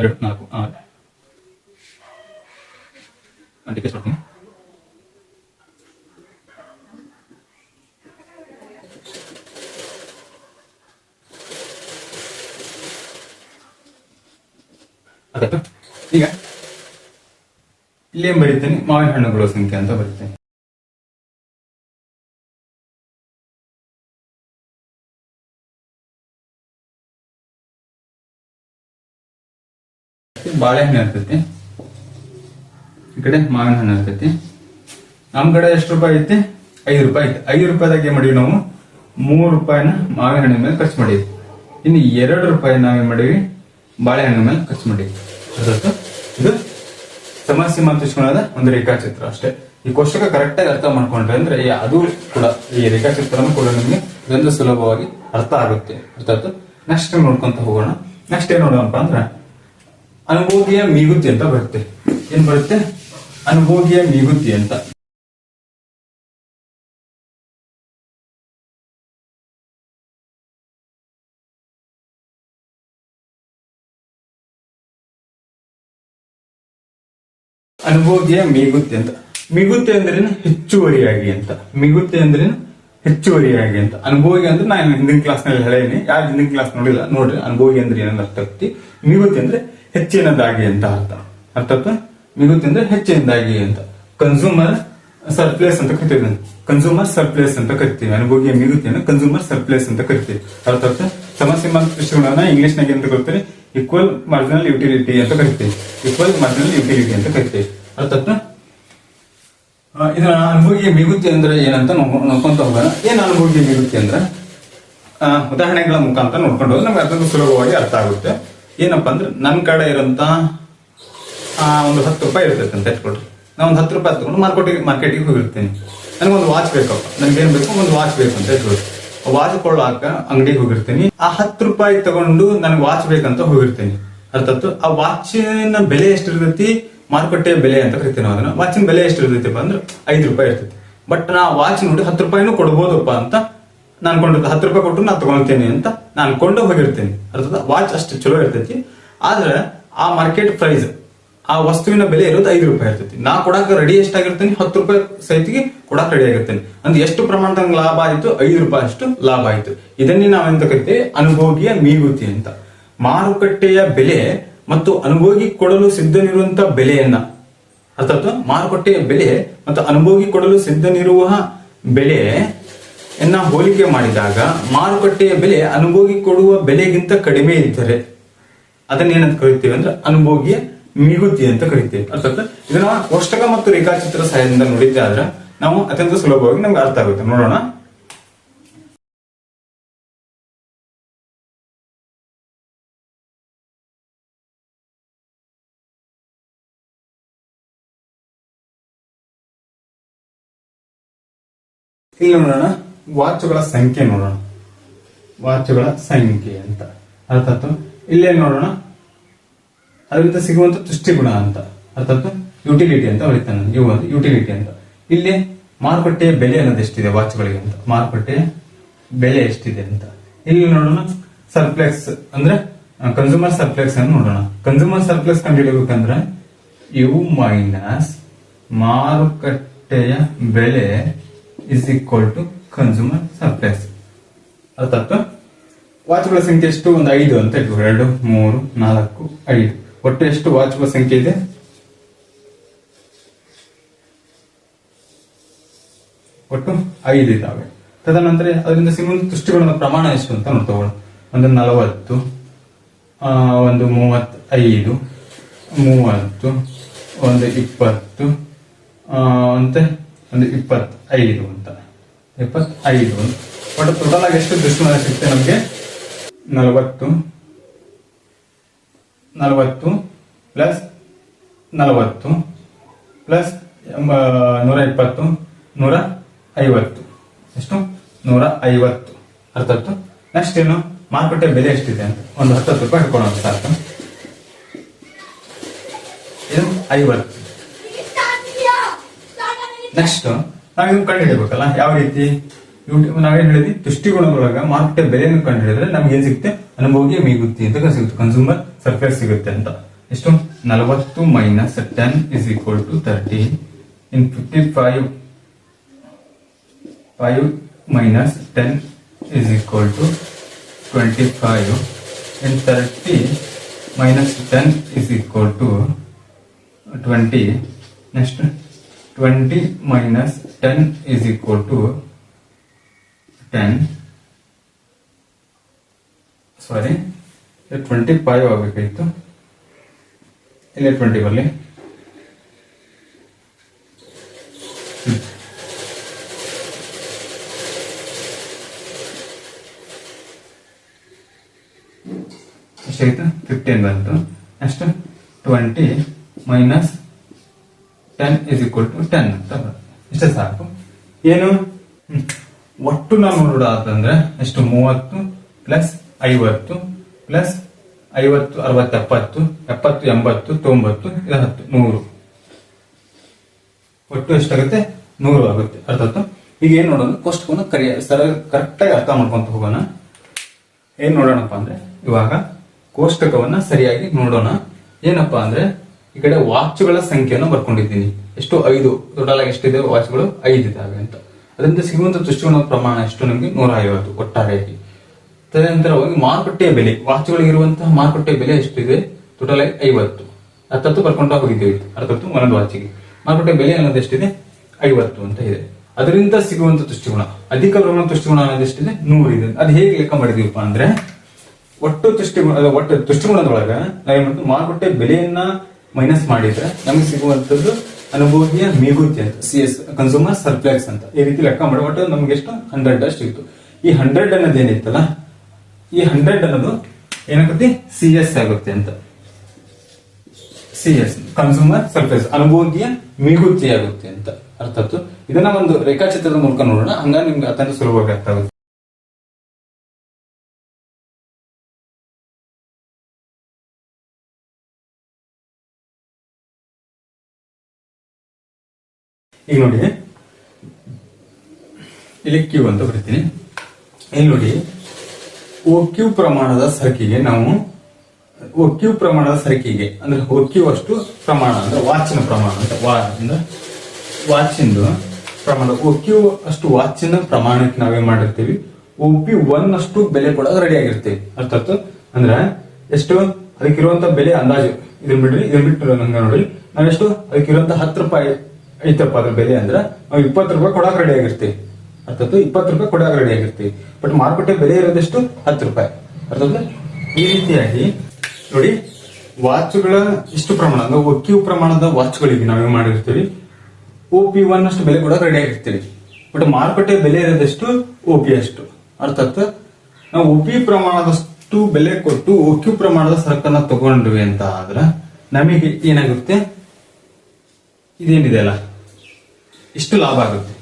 ಎರಡು, ನಾಲ್ಕು, ಆರು ಅದಕ್ಕೆ ಕೊಡ್ತೀನಿ ಅದಾಯ್ತು ಈಗ ಇಲ್ಲೇನ್ ಬರೀತೇನೆ ಮಾವಿನ ಹಣ್ಣುಗಳ ಸಂಖ್ಯೆ ಅಂತ ಬರುತ್ತೆ. ಬಾಳೆಹಣ್ಣು ಇರ್ತೈತಿ. ಈ ಕಡೆ ಮಾವಿನ ಹಣ್ಣು ಇರ್ತೈತಿ. ನಮ್ ಕಡೆ ಎಷ್ಟು ರೂಪಾಯಿ ಐತಿ? ಐದು ರೂಪಾಯಿ ಐತಿ. ಐದು ರೂಪಾಯಿದಾಗ ಏನ್ ಮಾಡಿವಿ ನಾವು? ಮೂರು ರೂಪಾಯಿನ ಮಾವಿನ ಹಣ್ಣಿನ ಮೇಲೆ ಖರ್ಚು ಮಾಡಿವಿ. ಇನ್ನು ಎರಡು ರೂಪಾಯಿ ನಾವೇನ್ ಮಾಡಿವಿ? ಬಾಳೆಹಣ್ಣಿನ ಮೇಲೆ ಖರ್ಚು ಮಾಡಿವಿ. ಅದಾಯ್ತು? ಇದು ಮತ್ತು ತುಷ್ಕಣದ ಒಂದು ರೇಖಾಚಿತ್ರ ಅಷ್ಟೇ. ಈ ಕೋಷ್ಟಕ ಕರೆಕ್ಟ್ ಆಗಿ ಅರ್ಥ ಮಾಡ್ಕೊಂಡ್ರೆ ಅಂದ್ರೆ ಅದು ಕೂಡ ಈ ರೇಖಾಚಿತ್ರನೂ ಕೂಡ ನಿಮಗೆ ಇದೊಂದು ಸುಲಭವಾಗಿ ಅರ್ಥ ಆಗುತ್ತೆ. ಅರ್ಥಾತ್ ನೆಕ್ಸ್ಟ್ ನೋಡ್ಕೊಂತ ಹೋಗೋಣ. ನೆಕ್ಸ್ಟ್ ಏನ್ ನೋಡೋಣಪ್ಪ ಅಂದ್ರೆ, ಅನುಭೋಗಿಯ ಮೀಗುತಿ ಅಂತ ಬರುತ್ತೆ. ಏನ್ ಬರುತ್ತೆ? ಅನುಭೋಗಿಯ ಮೀಗುತಿ ಅಂತ. ಅನುಭೋಗಿಯ ಮಿಗುತ್ತೆ ಅಂತ. ಮಿಗುತ್ತೆ ಅಂದ್ರೇನು ಹೆಚ್ಚುವರಿಯಾಗಿ ಅಂತ. ಮಿಗುತ್ತೆ ಅಂದ್ರೇನು ಹೆಚ್ಚುವರಿಯಾಗಿ ಅಂತ. ಅನುಭೋಗಿ ಅಂದ್ರೆ ನಾನು ಹಿಂದಿನ ಕ್ಲಾಸ್ನಲ್ಲಿ ಹೇಳೇನಿ. ಯಾರು ಹಿಂದಿನ ಕ್ಲಾಸ್ ನೋಡಿಲ್ಲ, ನೋಡ್ರಿ. ಅನುಭೋಗಿ ಅಂದ್ರೆ ಏನಂತ ಅರ್ಥ ಆಗ್ತಿ? ಮಿಗುತಿ ಅಂದ್ರೆ ಹೆಚ್ಚಿನದಾಗಿ ಅಂತ ಅರ್ಥ. ಅರ್ಥಾತ್ ಮಿಗುತ್ತೆ ಅಂದ್ರೆ ಹೆಚ್ಚಿನದಾಗಿ ಅಂತ. ಕನ್ಸೂಮರ್ ಸರ್ಪ್ಲೇಸ್ ಅಂತ ಕರಿತೀವಿ ಕನ್ಸೂಮರ್ ಸರ್ಪ್ಲೇಸ್ ಅಂತ ಕರಿತೀವಿ. ಅನುಭೋಗಿಯ ಮಿಗುತಿಯನ್ನು ಕನ್ಸೂಮರ್ ಸರ್ಪ್ಲೇಸ್ ಅಂತ ಕರಿತೀವಿ. ಅರ್ಥಾತ್ ಸಮಸ್ಯೆ ಸಮಸೀಮಾಂತ ಕೃಷಿಗಳನ್ನ ಇಂಗ್ಲಿಷ್ ನಾಗ ಅಂತ ಕರಿತೀವಿ ಈಕ್ವಲ್ ಮಾರ್ಜಿನಲ್ ಯುಟಿಲಿಟಿ ಅಂತ ಕರಿತೀವಿ. ಈಕ್ವಲ್ ಮಾರ್ಜಿನಲ್ ಯುಟಿಲಿಟಿ ಅಂತ ಕರಿತೀವಿ. ಅರ್ಥ ಇದರ ಅನುಭೋಗಿಯ ಮಿಗುತಿ ಅಂದ್ರೆ ಏನಂತ ನೋಡ್ಕೊ- ನೋಡ್ಕೊಂತ ಹೋಗೋಣ. ಏನ್ ಅನುಭೋಗಿಯ ಮಿಗುತಿ ಅಂದ್ರೆ? ಉದಾಹರಣೆಗಳ ಮುಖಾಂತರ ನೋಡ್ಕೊಂಡು ಹೋದ್ರೆ ನಮ್ಗೆ ಅದೊಂದು ಸುಲಭವಾಗಿ ಅರ್ಥ ಆಗುತ್ತೆ. ಏನಪ್ಪ ಅಂದ್ರೆ ನನ್ನ ಕಡೆ ಇರೋಂತ ಆ, ಒಂದು ಹತ್ತು ರೂಪಾಯಿ ಇರ್ತೈತೆ ಅಂತ ಇಟ್ಕೊಳ್ರಿ ನಾನು ಒಂದು ಹತ್ತು ರೂಪಾಯಿ ತಗೊಂಡು ಮಾರ್ಕೆಟಿಗೆ ಮಾರ್ಕೆಟಿಗೆ ಹೋಗಿರ್ತೀನಿ. ನನಗೊಂದು ವಾಚ್ ಬೇಕಪ್ಪ ನನಗೆ ಏನ್ ಬೇಕು? ಒಂದು ವಾಚ್ ಬೇಕು ಅಂತ ಇಟ್ಕೊಳ್ರಿ ವಾಚ್ ಕೊಳ್ಳಾಕ ಅಂಗಡಿಗೆ ಹೋಗಿರ್ತೀನಿ. ಆ ಹತ್ತು ರೂಪಾಯಿ ತಗೊಂಡು ನನಗೆ ವಾಚ್ ಬೇಕಂತ ಹೋಗಿರ್ತೀನಿ. ಅರ್ಥತ್ತು ಆ ವಾಚಿನ ಬೆಲೆ ಎಷ್ಟಿರ್ತೈತಿ? ಮಾರುಕಟ್ಟೆಯ ಬೆಲೆ ಅಂತ ಕರಿತೀವಿ ನಾವು ಅದನ್ನ. ವಾಚಿನ ಬೆಲೆ ಎಷ್ಟಿರ್ತೈತಿಪ್ಪ ಅಂದ್ರೆ ಐದು ರೂಪಾಯಿ ಇರ್ತೈತಿ. ಬಟ್ ನಾ ವಾಚ್ ನೋಡಿ ಹತ್ತು ರೂಪಾಯಿನೂ ಕೊಡ್ಬೋದಪ್ಪ ಅಂತ ನಾನು ಅನ್ಕೊಂಡಿರ್ತೀನಿ ಹತ್ತು ರೂಪಾಯಿ ಕೊಟ್ಟು ನಾ ತಗೊಳ್ತೇನೆ ಅಂತ ನಾನು ಕೊಂಡು ಹೋಗಿರ್ತೇನೆ. ಅರ್ಥದ ವಾಚ್ ಅಷ್ಟು ಚಲೋ ಇರ್ತೈತಿ. ಆದ್ರೆ ಆ ಮಾರ್ಕೆಟ್ ಪ್ರೈಸ್ ಆ ವಸ್ತುವಿನ ಬೆಲೆ ಇರೋದು ಐದು ರೂಪಾಯಿ ಇರ್ತೈತಿ. ನಾ ಕೊಡಾಕ ರೆಡಿ ಎಷ್ಟಾಗಿರ್ತೇನೆ? ಹತ್ತು ರೂಪಾಯಿ ಸಹಿತಿಗೆ ಕೊಡಾಕ ರೆಡಿ ಆಗಿರ್ತೇನೆ. ಅಂದ್ರೆ ಎಷ್ಟು ಪ್ರಮಾಣದಾಗ ಲಾಭ ಆಯಿತು? ಐದು ರೂಪಾಯಿ ಅಷ್ಟು ಲಾಭ ಆಯಿತು. ಇದನ್ನೇ ನಾವೆಂತ ಕರಿತೀವಿ? ಅನುಭೋಗಿಯ ಮೀಗುತಿ ಅಂತ. ಮಾರುಕಟ್ಟೆಯ ಬೆಲೆ ಮತ್ತು ಅನುಭೋಗಿ ಕೊಡಲು ಸಿದ್ಧನಿರುವಂತ ಬೆಲೆಯನ್ನ. ಅರ್ಥಾತ್ ಮಾರುಕಟ್ಟೆಯ ಬೆಲೆ ಮತ್ತು ಅನುಭೋಗಿ ಕೊಡಲು ಸಿದ್ಧನಿರುವ ಬೆಲೆ ಎನ್ನ ಹೋಲಿಕೆ ಮಾಡಿದಾಗ ಮಾರುಕಟ್ಟೆಯ ಬೆಲೆ ಅನುಭೋಗಿ ಕೊಡುವ ಬೆಲೆಗಿಂತ ಕಡಿಮೆ ಇದ್ದರೆ ಅದನ್ನ ಏನಂತ ಕರಿತೀವಿ ಅಂದ್ರೆ ಅನುಭೋಗಿಯ ಮಿಗುತಿ ಅಂತ ಕರಿತೀವಿ. ಅರ್ಥಾತ್ ಇದನ್ನ ಕೋಷ್ಟಕ ಮತ್ತು ರೇಖಾಚಿತ್ರ ಸಹಾಯದಿಂದ ನೋಡಿದ್ದೆ ಆದ್ರೆ ನಾವು ಅತ್ಯಂತ ಸುಲಭವಾಗಿ ನಮ್ಗೆ ಅರ್ಥ ಆಗುತ್ತೆ. ನೋಡೋಣ. ಇಲ್ಲಿ ನೋಡೋಣ. ವಾಚುಗಳ ಸಂಖ್ಯೆ ನೋಡೋಣ. ವಾಚುಗಳ ಸಂಖ್ಯೆ ಅಂತ. ಅರ್ಥಾತ್ ಇಲ್ಲೇ ನೋಡೋಣ. ಅದರಿಂದ ಸಿಗುವಂತ ತುಷ್ಟಿಗುಣ ಅಂತ. ಅರ್ಥಾತ್ ಯುಟಿಲಿಟಿ ಅಂತ ಒಂದು ಯುಟಿಲಿಟಿ ಅಂತ. ಇಲ್ಲಿ ಮಾರುಕಟ್ಟೆಯ ಬೆಲೆ ಅನ್ನೋದು ಎಷ್ಟಿದೆ ವಾಚ್ಗಳಿಗೆ ಅಂತ. ಮಾರುಕಟ್ಟೆಯ ಬೆಲೆ ಎಷ್ಟಿದೆ ಅಂತ. ಇಲ್ಲಿ ನೋಡೋಣ. ಸರ್ಪ್ಲೆಕ್ಸ್ ಅಂದ್ರೆ ಕನ್ಸೂಮರ್ ಸರ್ಪ್ಲೆಕ್ಸ್ ಅನ್ನು ನೋಡೋಣ. ಕನ್ಸೂಮರ್ ಸರ್ಪ್ಲೆಕ್ಸ್ ಕಂಡುಹಿಡಿಯಬೇಕಂದ್ರೆ ಯು ಮೈನಸ್ ಮಾರುಕಟ್ಟೆಯ ಬೆಲೆ is equal to consumer surplus ಅರ್ಥಾತ್ ವಾಚ್ಗಳ ಸಂಖ್ಯೆ ಎಷ್ಟು? ಒಂದು ಐದು ಅಂತ ಇಟ್ಕೊ. ಎರಡು, ಮೂರು, ನಾಲ್ಕು, ಐದು. ಒಟ್ಟು ಎಷ್ಟು ವಾಚ್ಗಳ ಸಂಖ್ಯೆ ಇದೆ? ಒಟ್ಟು ಐದು ಇದ್ದಾವೆ ತದನಂತರ ಅದರಿಂದ ಸಿಗುವಂತ ತುಷ್ಟಿಗಳ ಪ್ರಮಾಣ ಎಷ್ಟು ಅಂತ ನೋಡ್ತಗೋಣ ಒಂದು ನಲವತ್ತು ಒಂದು ಮೂವತ್ತೈದು, ಮೂವತ್ತು, ಒಂದು ಇಪ್ಪತ್ತು ಅಂತೆ ಒಂದು ಇಪ್ಪತ್ತೈದು ಅಂತ. ಇಪ್ಪತ್ತೈದು. ಬಟ್ ಟೋಟಲ್ ಆಗಿ ಎಷ್ಟು ದುಷ್ಮನ ಸಿಗುತ್ತೆ ನಮಗೆ? ನಲವತ್ತು. ನಲವತ್ತು ಪ್ಲಸ್ ನಲವತ್ತು ಪ್ಲಸ್ ನೂರ ಇಪ್ಪತ್ತು ನೂರ ಐವತ್ತು ಎಷ್ಟು? ನೂರ ಐವತ್ತು ಅರ್ಥ ನೆಕ್ಸ್ಟ್ ಏನು? ಮಾರುಕಟ್ಟೆ ಬೆಲೆ ಎಷ್ಟಿದೆ ಅಂತ. ಒಂದು ಹತ್ತತ್ತು ರೂಪಾಯಿ ಇಟ್ಕೊಳ್ಳೋಣ ಸಾಕು ಇದು ಐವತ್ತು. ನೆಕ್ಸ್ಟ್ ನಾವು ಇದನ್ನು ಕಂಡು ಹಿಡಿಬೇಕಲ್ಲ ಯಾವ ರೀತಿ? ಯೂಟ್ಯೂಬ್ ನಾವೇನು ಹೇಳಿದ್ವಿ? ತುಷ್ಟಿಗುಣದೊಳಗ ಮಾರುಕಟ್ಟೆ ಬೆಲೆಯನ್ನು ಕಂಡು ಹಿಡಿದ್ರೆ ನಮ್ಗೆ ಏನ್ ಸಿಗುತ್ತೆ? ಅನುಭೋಗಿಯ ಮೀಗುತ್ತಿ ಅಂತ ಸಿಗುತ್ತೆ. ಕನ್ಸೂಮರ್ ಸರ್ಫೇಸ್ ಸಿಗುತ್ತೆ ಅಂತ. ಎಷ್ಟು ನಲವತ್ತು minus ten is equal to thirty in fifty five five minus ten is equal to twenty five in thirty minus ten is equal to twenty next twenty minus ten is equal to ten sorry twenty five ಇಲ್ಲಿ twenty ಬರಲಿ. ಎಷ್ಟಾಗಿತ್ತು fifteen ಬಂತು. Next twenty minus ten is equal to ten ಅಂತ ಬರುತ್ತೆ ಇಷ್ಟೇ ಸಾಕು? ಏನು? ಒಟ್ಟು ನಾವು ನೋಡೋದಾತಂದ್ರೆ ಎಷ್ಟು? ಮೂವತ್ತು ಪ್ಲಸ್ ಐವತ್ತು ಪ್ಲಸ್ ಐವತ್ತು ಅರವತ್ತು ಎಪ್ಪತ್ತು ಎಪ್ಪತ್ತು ಎಂಬತ್ತು, ತೊಂಬತ್ತು ಇದು ಹತ್ತು ನೂರು. ಒಟ್ಟು ಎಷ್ಟಾಗುತ್ತೆ? ನೂರು ಆಗುತ್ತೆ. ಅರ್ಥ? ಈಗ ಏನ್ ನೋಡೋಣ ಕೋಷ್ಟಕವನ್ನು ಕರಿಯ ಸರ ಕರೆಕ್ಟಾಗಿ ಅರ್ಥ ಮಾಡ್ಕೊಂತ ಹೋಗೋಣ. ಏನ್ ನೋಡೋಣಪ್ಪ ಅಂದ್ರೆ, ಇವಾಗ ಕೋಷ್ಟಕವನ್ನ ಸರಿಯಾಗಿ ನೋಡೋಣ. ಏನಪ್ಪಾ ಅಂದ್ರೆ ಈ ಕಡೆ ವಾಚ್ಗಳ ಸಂಖ್ಯೆಯನ್ನು ಬರ್ಕೊಂಡಿದ್ದೀನಿ. ಎಷ್ಟು? ಐದು. ಟೋಟಲ್ ಆಗಿ ಎಷ್ಟಿದೆ? ವಾಚ್ಗಳು ಐದು ಇದಾವೆ ಅಂತ. ಅದರಿಂದ ಸಿಗುವಂತ ತುಷ್ಟುಗುಣ ಪ್ರಮಾಣ ಎಷ್ಟು? ನಮಗೆ ನೂರ ಐವತ್ತು ಒಟ್ಟಾರೆಯಾಗಿ ತದನಂತರವಾಗಿ ಮಾರುಕಟ್ಟೆಯ ಬೆಲೆ. ವಾಚ್ಗಳಿಗಿರುವಂತಹ ಮಾರುಕಟ್ಟೆ ಬೆಲೆ ಎಷ್ಟಿದೆ? ಟೋಟಲ್ ಆಗಿ ಐವತ್ತು. ಹತ್ತತ್ತು ಬರ್ಕೊಂಡ ಹೋಗಿದ್ದೇವೆ ಅರ್ಥತ್ತು ಒಂದೊಂದು ವಾಚಿಗೆ ಮಾರುಕಟ್ಟೆ ಬೆಲೆ ಅನ್ನೋದು ಎಷ್ಟಿದೆ? ಐವತ್ತು ಅಂತ ಇದೆ. ಅದರಿಂದ ಸಿಗುವಂತ ತುಷ್ಟಿಗುಣ ಅಧಿಕ ಪ್ರಮಾಣ ತುಷ್ಟಿಗುಣ ಅನ್ನೋದು ಎಷ್ಟಿದೆ? ನೂರು ಇದೆ. ಅದು ಹೇಗೆ ಲೆಕ್ಕ ಮಾಡಿದೀವಪ್ಪ ಅಂದ್ರೆ ಒಟ್ಟು ತುಷ್ಟಿಗುಣ ಅಲ್ಲ, ಒಟ್ಟು ದೃಷ್ಟಿಗುಣದೊಳಗ ನಾವೇನ್ ಮಾಡ್ತೀವಿ? ಮಾರುಕಟ್ಟೆ ಬೆಲೆಯನ್ನ ಮೈನಸ್ ಮಾಡಿದ್ರೆ ನಮಗೆ ಸಿಗುವಂತದ್ದು ಅನುಭೋಗಿಯ ಮಿಗುತಿ ಅಂತ ಸಿ ಎಸ್ ಕನ್ಸೂಮರ್ ಸರ್ಪ್ಲೆಕ್ಸ್ ಅಂತ. ಈ ರೀತಿ ಲೆಕ್ಕ ಮಾಡಿ ನಮ್ಗೆ ಎಷ್ಟು? ಹಂಡ್ರೆಡ್ ಅಷ್ಟು ಇತ್ತು. ಈ ಹಂಡ್ರೆಡ್ ಅನ್ನೋದು ಏನಿತ್ತಲ್ಲ, ಈ ಹಂಡ್ರೆಡ್ ಅನ್ನೋದು ಏನಾಗುತ್ತೆ? ಸಿ ಎಸ್ ಆಗುತ್ತೆ ಅಂತ. ಸಿ ಎಸ್ ಕನ್ಸೂಮರ್ ಸರ್ಪ್ಲೆಕ್ಸ್ ಅನುಭೋಗಿಯ ಮಿಗುತಿ ಆಗುತ್ತೆ ಅಂತ. ಅರ್ಥ ಇದನ್ನ ಒಂದು ರೇಖಾಚಿತ್ರದ ಮೂಲಕ ನೋಡೋಣ. ಹಂಗಾಗಿ ನಿಮ್ಗೆ ಅತ್ಯಂತ ಸುಲಭವಾಗಿ ಅರ್ಥ ಆಗುತ್ತೆ. ಈಗ ನೋಡಿ ಇಲ್ಲಿ ಕ್ಯೂ ಅಂತ ಬರೀತೀನಿ. ಇಲ್ಲಿ ನೋಡಿ ಓ ಕ್ಯೂ ಪ್ರಮಾಣದ ಸರಕಿಗೆ ನಾವು ಓ ಕ್ಯೂ ಪ್ರಮಾಣದ ಸರಕಿಗೆ, ಅಂದ್ರೆ ಓ ಕ್ಯೂ ಅಷ್ಟು ಪ್ರಮಾಣ, ಅಂದ್ರೆ ವಾಚಿನ ಪ್ರಮಾಣ ಅಂತ ವಾ ಅಂದ್ರೆ ವಾಚಿಂದು ಪ್ರಮಾಣ. ಕ್ಯೂ ಅಷ್ಟು ವಾಚಿನ ಪ್ರಮಾಣಕ್ಕೆ ನಾವೇನ್ ಮಾಡಿರ್ತೀವಿ? ಪಿ ಒನ್ ಅಷ್ಟು ಬೆಲೆ ಕೊಡೋದು ರೆಡಿ ಆಗಿರ್ತೀವಿ. ಅರ್ಥಾತ್? ಅಂದ್ರೆ ಎಷ್ಟು? ಅದಕ್ಕಿರುವಂತ ಬೆಲೆ ಅಂದಾಜು. ಇದನ್ನ ಬಿಡ್ರಿ ಇದನ್ನ ಬಿಟ್ಟು ನಂಗೆ ನೋಡಿ. ನಾವೆಷ್ಟು? ಅದಕ್ಕಿರುವಂತ ಹತ್ತು ರೂಪಾಯಿ ಐತಪ್ಪ ಅದ್ರ ಬೆಲೆ ಅಂದ್ರೆ ನಾವು ಇಪ್ಪತ್ತು ರೂಪಾಯಿ ಕೊಡಕ್ ರೆಡಿ ಆಗಿರ್ತೀವಿ. ಅರ್ಥಾತ್ ಇಪ್ಪತ್ತು ರೂಪಾಯಿ ಕೊಡಕ್ ರೆಡಿ ಆಗಿರ್ತೀವಿ. ಬಟ್ ಮಾರುಕಟ್ಟೆ ಬೆಲೆ ಇರೋದೆಷ್ಟು? ಹತ್ತು ರೂಪಾಯಿ. ಅರ್ಥಾತ್ ಈ ರೀತಿಯಾಗಿ ನೋಡಿ ವಾಚ್ಗಳ ಇಷ್ಟು ಪ್ರಮಾಣ, ಅಂದ್ರೆ ಒಕ್ಕಿ ಪ್ರಮಾಣದ ವಾಚ್ಗಳಿಗೆ ನಾವೇ ಮಾಡಿರ್ತೀವಿ? ಒ ಪಿ ಒನ್ ಅಷ್ಟು ಬೆಲೆ ಕೂಡ ರೆಡಿ ಆಗಿರ್ತೀವಿ. ಬಟ್ ಮಾರುಕಟ್ಟೆ ಬೆಲೆ ಇರೋದಷ್ಟು? ಒ ಪಿ ಅಷ್ಟು. ಅರ್ಥಾತ್ ನಾವು ಒ ಪಿ ಪ್ರಮಾಣದಷ್ಟು ಬೆಲೆ ಕೊಟ್ಟು ಒ ಪ್ರಮಾಣದ ಸರಕನ್ನ ತಗೊಂಡ್ವಿ ಅಂತ ಆದ್ರೆ ನಮಗೆ ಏನಾಗುತ್ತೆ? ಇದೇನಿದೆ ಅಲ್ಲ? ಇಷ್ಟು ಲಾಭ ಆಗುತ್ತೆ.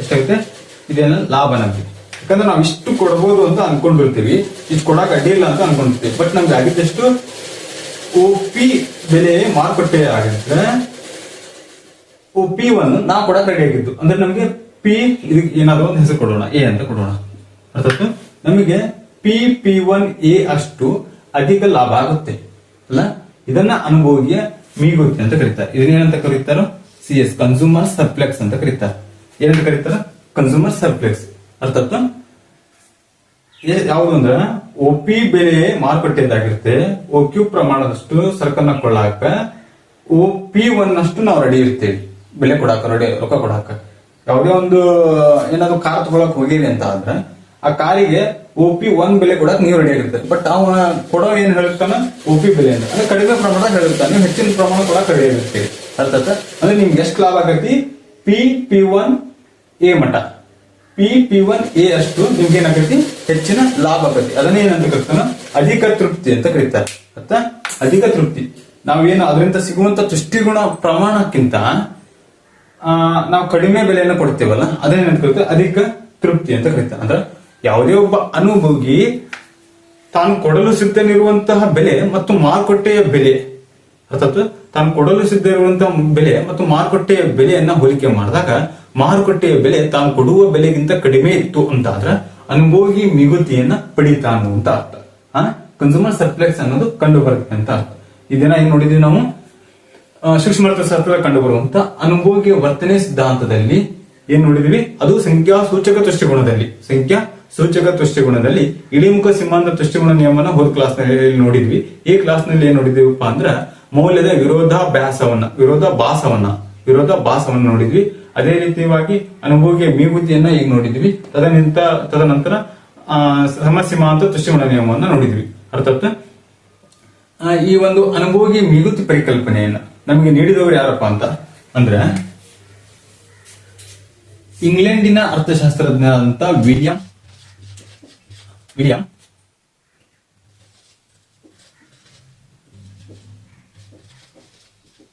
ಎಷ್ಟಾಗುತ್ತೆ? ಇದೇನ ಲಾಭ ನಮಗೆ. ಯಾಕಂದ್ರೆ ನಾವು ಇಷ್ಟು ಕೊಡ್ಬೋದು ಅಂತ ಅನ್ಕೊಂಡಿರ್ತೀವಿ. ಇಷ್ಟು ಕೊಡಕ್ ಅಡ್ಡಿಲ್ಲ ಅಂತ ಅನ್ಕೊಂಡಿರ್ತೀವಿ. ಬಟ್ ನಮ್ಗೆ ಆಗಿದ್ದಷ್ಟು ಒ ಪಿ ಬೆಲೆ ಮಾರುಕಟ್ಟೆ ಆಗಿದ್ರೆ ಓ ಪಿ ಒನ್ ನಾ ಕೊಡಕ್ ರೆಡಿ ಆಗಿದ್ದು. ಅಂದ್ರೆ ನಮಗೆ ಪಿ ಇದಕ್ಕೆ ಏನಾದ್ರು ಒಂದು ಹೆಸರು ಕೊಡೋಣ. ಎ ಅಂತ ಕೊಡೋಣ. ಅರ್ಥಾತ್ ನಮಗೆ ಪಿ ಪಿ ಒನ್ ಎ ಅಷ್ಟು ಅಧಿಕ ಲಾಭ ಆಗುತ್ತೆ. ಅಲ್ಲ? ಇದನ್ನ ಅನುಭವಿಗೆ ಮೀಗುತ್ತೆ ಅಂತ ಕರೀತಾರೆ. ಇದನ್ನೇನಂತ ಕರೀತಾರೋ? ಸಿ ಎಸ್ ಕನ್ಸೂಮರ್ ಸರ್ಪ್ಲೆಕ್ಸ್ ಅಂತ ಕರೀತಾರೆ. ಏನಂತ ಕರೀತಾರ? ಕನ್ಸೂಮರ್ ಸರ್ಪ್ಲೆಕ್ಸ್ ಅರ್ಥಾತ್ ಯಾವ್ದು ಅಂದ್ರ ಒ ಬೆಲೆ ಮಾರುಕಟ್ಟೆದಾಗಿರುತ್ತೆ ಒ ಕ್ಯೂ ಪ್ರಮಾಣದಷ್ಟು ಸರಕನ್ನ ಕೊಳ್ಳಾಕ ಒ ಪಿ ಒನ್ ಅಷ್ಟು ನಾವು ರೆಡಿ ಇರ್ತೀವಿ. ಬೆಲೆ ಕೊಡಾಕ, ರೆಡಿ, ರೊಕ್ಕ ಕೊಡಾಕ. ಯಾವುದೇ ಒಂದು, ಏನಾದ್ರು ಕಾರ್ ತಗೊಳಕ್ ಹೋಗಿರಿ ಅಂತ ಆದ್ರೆ, ಆ ಕಾರಿಗೆ ಒ ಒನ್ ಬೆಲೆ ಕೊಡಕ್ ನೀವು ರೆಡಿ ಆಗಿರ್ತಾರೆ. ಬಟ್ ಅವ ಕೊಡೋ ಏನ್ ಹೇಳ್ತಾನ ಒ ಬೆಲೆ ಅಂತ. ಅಂದ್ರೆ ಕಡಿಮೆ ಪ್ರಮಾಣ ಹೇಳಿರ್ತಾನೆ ನೀವು ಹೆಚ್ಚಿನ ಪ್ರಮಾಣ ಕೂಡ ಕಡಿಮೆ ಆಗಿರ್ತೀರಿ. ಅರ್ಥ? ಅಂದ್ರೆ ನಿಮ್ಗೆ ಎಷ್ಟು ಲಾಭ ಆಗೈತಿ? ಪಿ ಪಿ ಒನ್ ಎ ಮಠ ಪಿ ಪಿ ಒನ್ ಎ ಅಷ್ಟು ನಿಮ್ಗೆ ಏನಾಗೈತಿ ಹೆಚ್ಚಿನ ಲಾಭ ಆಗತಿ. ಅದನ್ನ ಏನಂತ ಕರಿತಾನ? ಅಧಿಕ ತೃಪ್ತಿ ಅಂತ ಕರೀತಾರೆ. ಅರ್ಥ? ಅಧಿಕ ತೃಪ್ತಿ. ನಾವೇನು ಅದರಿಂದ ಸಿಗುವಂತ ತುಷ್ಟಿಗುಣ ಪ್ರಮಾಣಕ್ಕಿಂತ ನಾವು ಕಡಿಮೆ ಬೆಲೆಯನ್ನು ಕೊಡ್ತೇವಲ್ಲ, ಅದನ್ನೇನಂತ ಕರಿತಾರೆ? ಅಧಿಕ ತೃಪ್ತಿ ಅಂತ ಕರೀತಾರೆ. ಅಂದ್ರೆ ಯಾವುದೇ ಒಬ್ಬ ಅನುಭೋಗಿ ತಾನು ಕೊಡಲು ಸಿದ್ಧನಿರುವಂತಹ ಬೆಲೆ ಮತ್ತು ಮಾರುಕಟ್ಟೆಯ ಬೆಲೆ, ಅರ್ಥಾತ್ ತಾನು ಕೊಡಲು ಸಿದ್ಧ ಇರುವಂತಹ ಬೆಲೆ ಮತ್ತು ಮಾರುಕಟ್ಟೆಯ ಬೆಲೆಯನ್ನ ಹೋಲಿಕೆ ಮಾಡಿದಾಗ ಮಾರುಕಟ್ಟೆಯ ಬೆಲೆ ತಾನು ಕೊಡುವ ಬೆಲೆಗಿಂತ ಕಡಿಮೆ ಇತ್ತು ಅಂತಾದ್ರೆ ಅನುಭೋಗಿ ಮಿಗುತಿಯನ್ನ ಪಡಿತಾನು ಅಂತ ಅರ್ಥ. ಆ? ಕನ್ಸೂಮರ್ ಸರ್ಪ್ಲೆಕ್ಸ್ ಅನ್ನೋದು ಕಂಡು ಬರುತ್ತೆ ಅಂತ ಅರ್ಥ. ಇದನ್ನ ಏನ್ ನೋಡಿದ್ವಿ ನಾವು? ಸೂಕ್ಷ್ಮ ಸೂಕ್ಷ್ಮಾರ್ಥ ಶಾಸ್ತ್ರದಲ್ಲಿ ಕಂಡು ಬರುವಂತ ಅನುಭೋಗಿಯ ವರ್ತನೆ ಸಿದ್ಧಾಂತದಲ್ಲಿ ಏನ್ ನೋಡಿದ್ವಿ? ಅದು ಸಂಖ್ಯಾ ಸೂಚಕ ದೃಷ್ಟಿಕೋನದಲ್ಲಿ. ಸಂಖ್ಯಾ ಸೂಚಕ ತುಷ್ಟಿಗುಣದಲ್ಲಿ ಇಳಿಮುಖ ಸಿಂಹಾಂತ ತುಷ್ಟಿಗುಣ ನಿಯಮನ ಹೋದ ಕ್ಲಾಸ್ನಲ್ಲಿ ನೋಡಿದ್ವಿ. ಈ ಕ್ಲಾಸ್ನಲ್ಲಿ ಏನ್ ನೋಡಿದೀವಪ್ಪ ಅಂದ್ರ ಮೌಲ್ಯದ ವಿರೋಧಾಭ್ಯಾಸವನ್ನ ವಿರೋಧಾಭಾಸವನ್ನ ವಿರೋಧಾಭಾಸವನ್ನ ನೋಡಿದ್ವಿ. ಅದೇ ರೀತಿಯಾಗಿ ಅನುಭೋಗಿಯ ಮೀಗುತಿಯನ್ನ ಈಗ ನೋಡಿದ್ವಿ. ತದನಂತರ ತದನಂತರ ಸಮಸೀಮಾಂತ ತುಷ್ಟಿಗುಣ ನಿಯಮವನ್ನ ನೋಡಿದ್ವಿ. ಅರ್ಥಾತ್ ಈ ಒಂದು ಅನುಭೋಗಿ ಮಿಗುತಿ ಪರಿಕಲ್ಪನೆಯನ್ನ ನಮಗೆ ನೀಡಿದವರು ಯಾರಪ್ಪ ಅಂತ ಅಂದ್ರೆ ಇಂಗ್ಲೆಂಡಿನ ಅರ್ಥಶಾಸ್ತ್ರಜ್ಞರಾದಂತ William William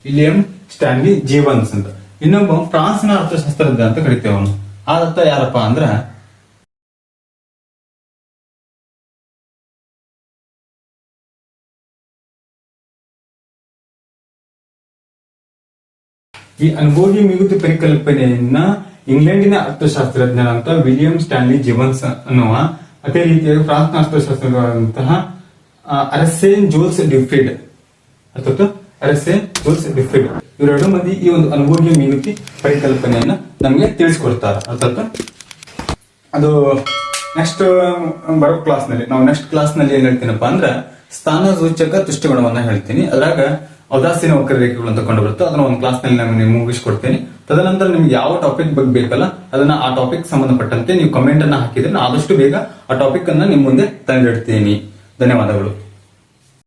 William Stanley Jevons ಅಂತ. ಇನ್ನೊಬ್ಬ ಫ್ರಾನ್ಸ್ನ ಅರ್ಥಶಾಸ್ತ್ರಜ್ಞ ಅಂತ ಕರಿತೇವೆ ಅವನು. ಆದತ್ತ ಯಾರಪ್ಪ ಅಂದ್ರ ಈ ಅನುಭೋಗಿ ಮಿಗುತಿ ಪರಿಕಲ್ಪನೆಯನ್ನ ಇಂಗ್ಲೆಂಡಿನ ಅರ್ಥಶಾಸ್ತ್ರಜ್ಞರಂತ ವಿಲಿಯಂ ಸ್ಟ್ಯಾನ್ಲಿ ಜೀವನ್ಸ್ ಅನ್ನುವ ಅದೇ ರೀತಿಯಾಗಿ ಫ್ರಾನ್ಸ್ನ ಅರ್ಥಶಾಸ್ತ್ರಜ್ಞರಾದಂತಹ ಆ, ಅರಸೇನ್ ಜೋಲ್ಸ್ ಡಿಫಿಡ್ ಅಥವಾ ಅರಸೇನ್ ಜೋಲ್ಸ್ ಡಿಫಿಡ್ ಇವರೆರಡು ಮಂದಿ ಈ ಒಂದು ಅನುಭೋಗಿ ಮೀನುತಿ ಪರಿಕಲ್ಪನೆಯನ್ನ ನಮಗೆ ತಿಳಿಸ್ಕೊಡ್ತಾರೆ. ಅರ್ಥಾತ್ ಅದು ನೆಕ್ಸ್ಟ್ ಬರೋ ಕ್ಲಾಸ್ನಲ್ಲಿ. ನಾವು ನೆಕ್ಸ್ಟ್ ಕ್ಲಾಸ್ನಲ್ಲಿ ಏನ್ ಹೇಳ್ತೀನಪ್ಪ ಅಂದ್ರ ಸ್ಥಾನ ಸೂಚಕ ತುಷ್ಟಿಗುಣವನ್ನ ಹೇಳ್ತೀನಿ. ಅದ್ರಾಗ ಉದಾಸೀನ ವಕ್ರರೇಖೆಗಳು ಅಂತ ಕಂಡು ಬರುತ್ತೆ ಅದನ್ನ ಒಂದು ಕ್ಲಾಸ್ನಲ್ಲಿ ನಾನು ಮುಗಿಸ್ಕೊಡ್ತೇನೆ. ತದನಂತರ ನಿಮ್ಗೆ ಯಾವ ಟಾಪಿಕ್ ಬಗ್ಗೆ ಬೇಕಲ್ಲ, ಅದನ್ನ ಆ ಟಾಪಿಕ್ ಸಂಬಂಧಪಟ್ಟಂತೆ ನೀವು ಕಮೆಂಟ್ ಅನ್ನ ಹಾಕಿದ್ರೆ ಆದಷ್ಟು ಬೇಗ ಆ ಟಾಪಿಕ್ ಅನ್ನ ನಿಮ್ ಮುಂದೆ ತಂದಿಡ್ತೀನಿ. ಧನ್ಯವಾದಗಳು.